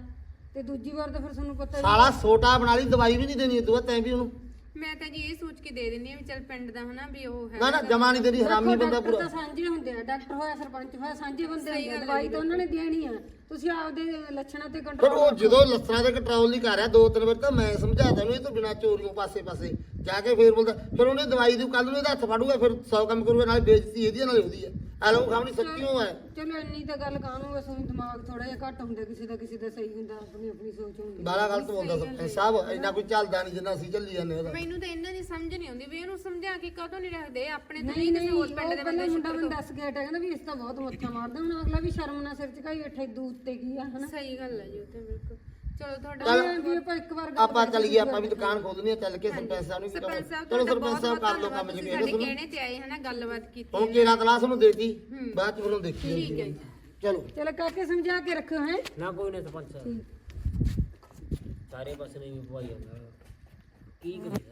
ਤੇ। ਦੂਜੀ ਵਾਰ ਤਾਂ ਫਿਰ ਤੁਹਾਨੂੰ ਪਤਾ ਹੀ ਸਾਲਾ ਛੋਟਾ ਬਣਾ ਲਈ ਦਵਾਈ ਵੀ ਨਹੀਂ ਦੇਣੀ ਤੂੰ ਤੈਂ ਵੀ ਉਹਨੂੰ ਮੈਂ ਤਾਂ ਜੀ ਇਹ ਸੋਚ ਕੇ ਦੇ ਦਿੰਦੀ ਆ ਵੀ ਚੱਲ ਪਿੰਡ ਦਾ ਹਨਾ ਵੀ ਉਹ ਹੈ ਨਾ ਨਾ ਜਮਾ ਨਹੀਂ ਤੇਰੀ ਹਰਾਮੀ ਬੰਦਾ ਡਾਕਟਰ ਪੂਰਾ ਤਾਂ ਸਾਂਝੇ ਹੁੰਦੇ ਆ ਡਾਕਟਰ ਹੋਇਆ ਸਰਪੰਚ ਹੋਇਆ ਸਾਂਝੇ ਬੰਦੇ ਹੁੰਦੇ ਆ ਦਵਾਈ ਤਾਂ ਉਹਨਾਂ ਨੇ ਦੇਣੀ ਆ। ਤੁਸੀਂ ਆਪਦੇ ਲੱਛਣਾਂ ਤੇ ਪਰ ਕੰਟਰੋਲ ਉਹ ਜਦੋਂ ਲੱਤਾਂ ਤੇ ਕੰਟਰੋਲ ਨਹੀਂ ਕਰ ਰਿਹਾ ਦੋ ਤਿੰਨ ਵਾਰ ਤਾਂ ਮੈਂ ਸਮਝਾਤਾ ਨੂੰ ਇਹ ਤੋਂ ਬਿਨਾ ਚੋਰੀਆਂ ਪਾਸੇ ਪਾਸੇ ਜਾ ਕੇ ਫੇਰ ਬੋਲਦਾ ਫਿਰ ਉਹਨੇ ਦਵਾਈ ਦੀ ਕੱਲ ਨੂੰ ਇਹਦਾ ਹੱਥ ਫੜੂਗਾ ਫਿਰ 100 ਕੰਮ ਕਰੂਗਾ ਨਾਲੇ ਬੇਇੱਜ਼ਤੀ ਇਹਦੀ ਨਾਲੇ ਉਹਦੀ ਆ। ਆ ਲੋ ਖਾਮਣੀ ਸੱਚੀਓ ਹੈ ਚਲੋ ਇੰਨੀ ਤਾਂ ਗੱਲ ਕਾਹਨੂੰ ਉਹਨੂੰ ਦਿਮਾਗ ਥੋੜਾ ਜਿਹਾ ਘੱਟ ਹੁੰਦਾ ਕਿਸੇ ਦਾ ਕਿਸੇ ਦਾ ਸਹੀ ਹੁੰਦਾ ਆਪਣੀ ਆਪਣੀ ਸੋਚ ਹੁੰਦੀ ਬਾਲਾ ਗਲਤ ਬੋਲਦਾ ਸਰਪੰਚ ਸਾਹਿਬ ਇੰਨਾ ਕੋਈ ਚੱਲਦਾ ਨਹੀਂ ਜਿੰਨਾ ਅਸੀਂ ਚੱਲੀ ਜਾਂਦੇ ਉਹਦਾ ਮੈਨੂੰ ਤਾਂ ਇਹਨਾਂ ਦੀ ਸਮਝ ਨਹੀਂ ਆਉਂਦੀ ਵੀ ਇਹਨੂੰ ਸਮਝਾ ਕੇ ਕਦੋਂ ਨਹੀਂ ਰੱਖਦੇ ਆਪਣੇ ਤੋਂ ਨਹੀਂ ਨਹੀਂ ਕਿਸੇ ਉਹ ਹੋਰ ਪਿੰਡ ਦੇ ਬੰਦੇ ਮੁੰਡਾ ਮੈਨੂੰ ਦੱਸ ਗਿਆ ਕਹਿੰਦਾ ਵੀ ਇਸ ਤਾਂ ਬਹੁਤ ਮੱਥਾ ਮਾਰਦਾ ਹੁਣ ਅਗਲਾ ਵੀ ਸ਼ਰਮ ਨਾਲ ਸਿਰ ਝੁਕਾਈ ਬੈਠਾ ਇਦੂ ਉੱਤੇ ਕੀ ਆ ਹਨਾ? ਸਹੀ ਗੱਲ ਹੈ ਜੀ ਉਹ ਤਾਂ ਬਿਲਕੁਲ। ਚਲੋ ਤੁਹਾਡਾ ਚੱਲ ਵੀ ਆਪਾਂ ਇੱਕ ਵਾਰ ਗੱਲ ਆਪਾਂ ਚੱਲ ਗਏ ਆਪਾਂ ਵੀ ਦੁਕਾਨ ਖੋਲਣੀ ਆ ਚੱਲ ਕੇ ਸਰਪੰਚ ਸਾਹਿਬ ਨੂੰ ਵੀ ਸਰਪੰਚ ਸਾਹਿਬ ਚਲੋ ਤੁਹਾਡਾ ਸਰਪੰਚ ਬਹੁਤ ਸਾਹਿਬ ਬਹੁਤ ਕਰ ਲਓ ਕੰਮ ਧੰਨਵਾਦ। ਜਿਵੇਂ ਤੁਸੀਂ ਸਾਡੇ ਸੁਣੋ ਕਹਿਣੇ ਤੇ ਆਏ ਹਨਾ ਗੱਲਬਾਤ ਕੀਤੀ ਹੁਣ ਕਿਹੜਾ ਕਲਾਸ ਨੂੰ ਦੇਤੀ ਬਾਅਦ ਚ ਉਹਨੂੰ ਦੇਖੀ ਠੀਕ ਹੈ ਜੀ। ਚਲੋ। ਚਲ ਕਾਕੇ ਸਮਝਾ ਕੇ ਰੱਖਿਓ ਹੈ? ਨਾ ਕੋਈ ਨਹੀਂ ਸਰਪੰਚ ਸਾਹਿਬ। ਸਾਰੇ ਪਾਸੇ ਨਹੀਂ ਪਵਾਈ ਜਾਂਦਾ। ਕੀ ਕਰੀਏ?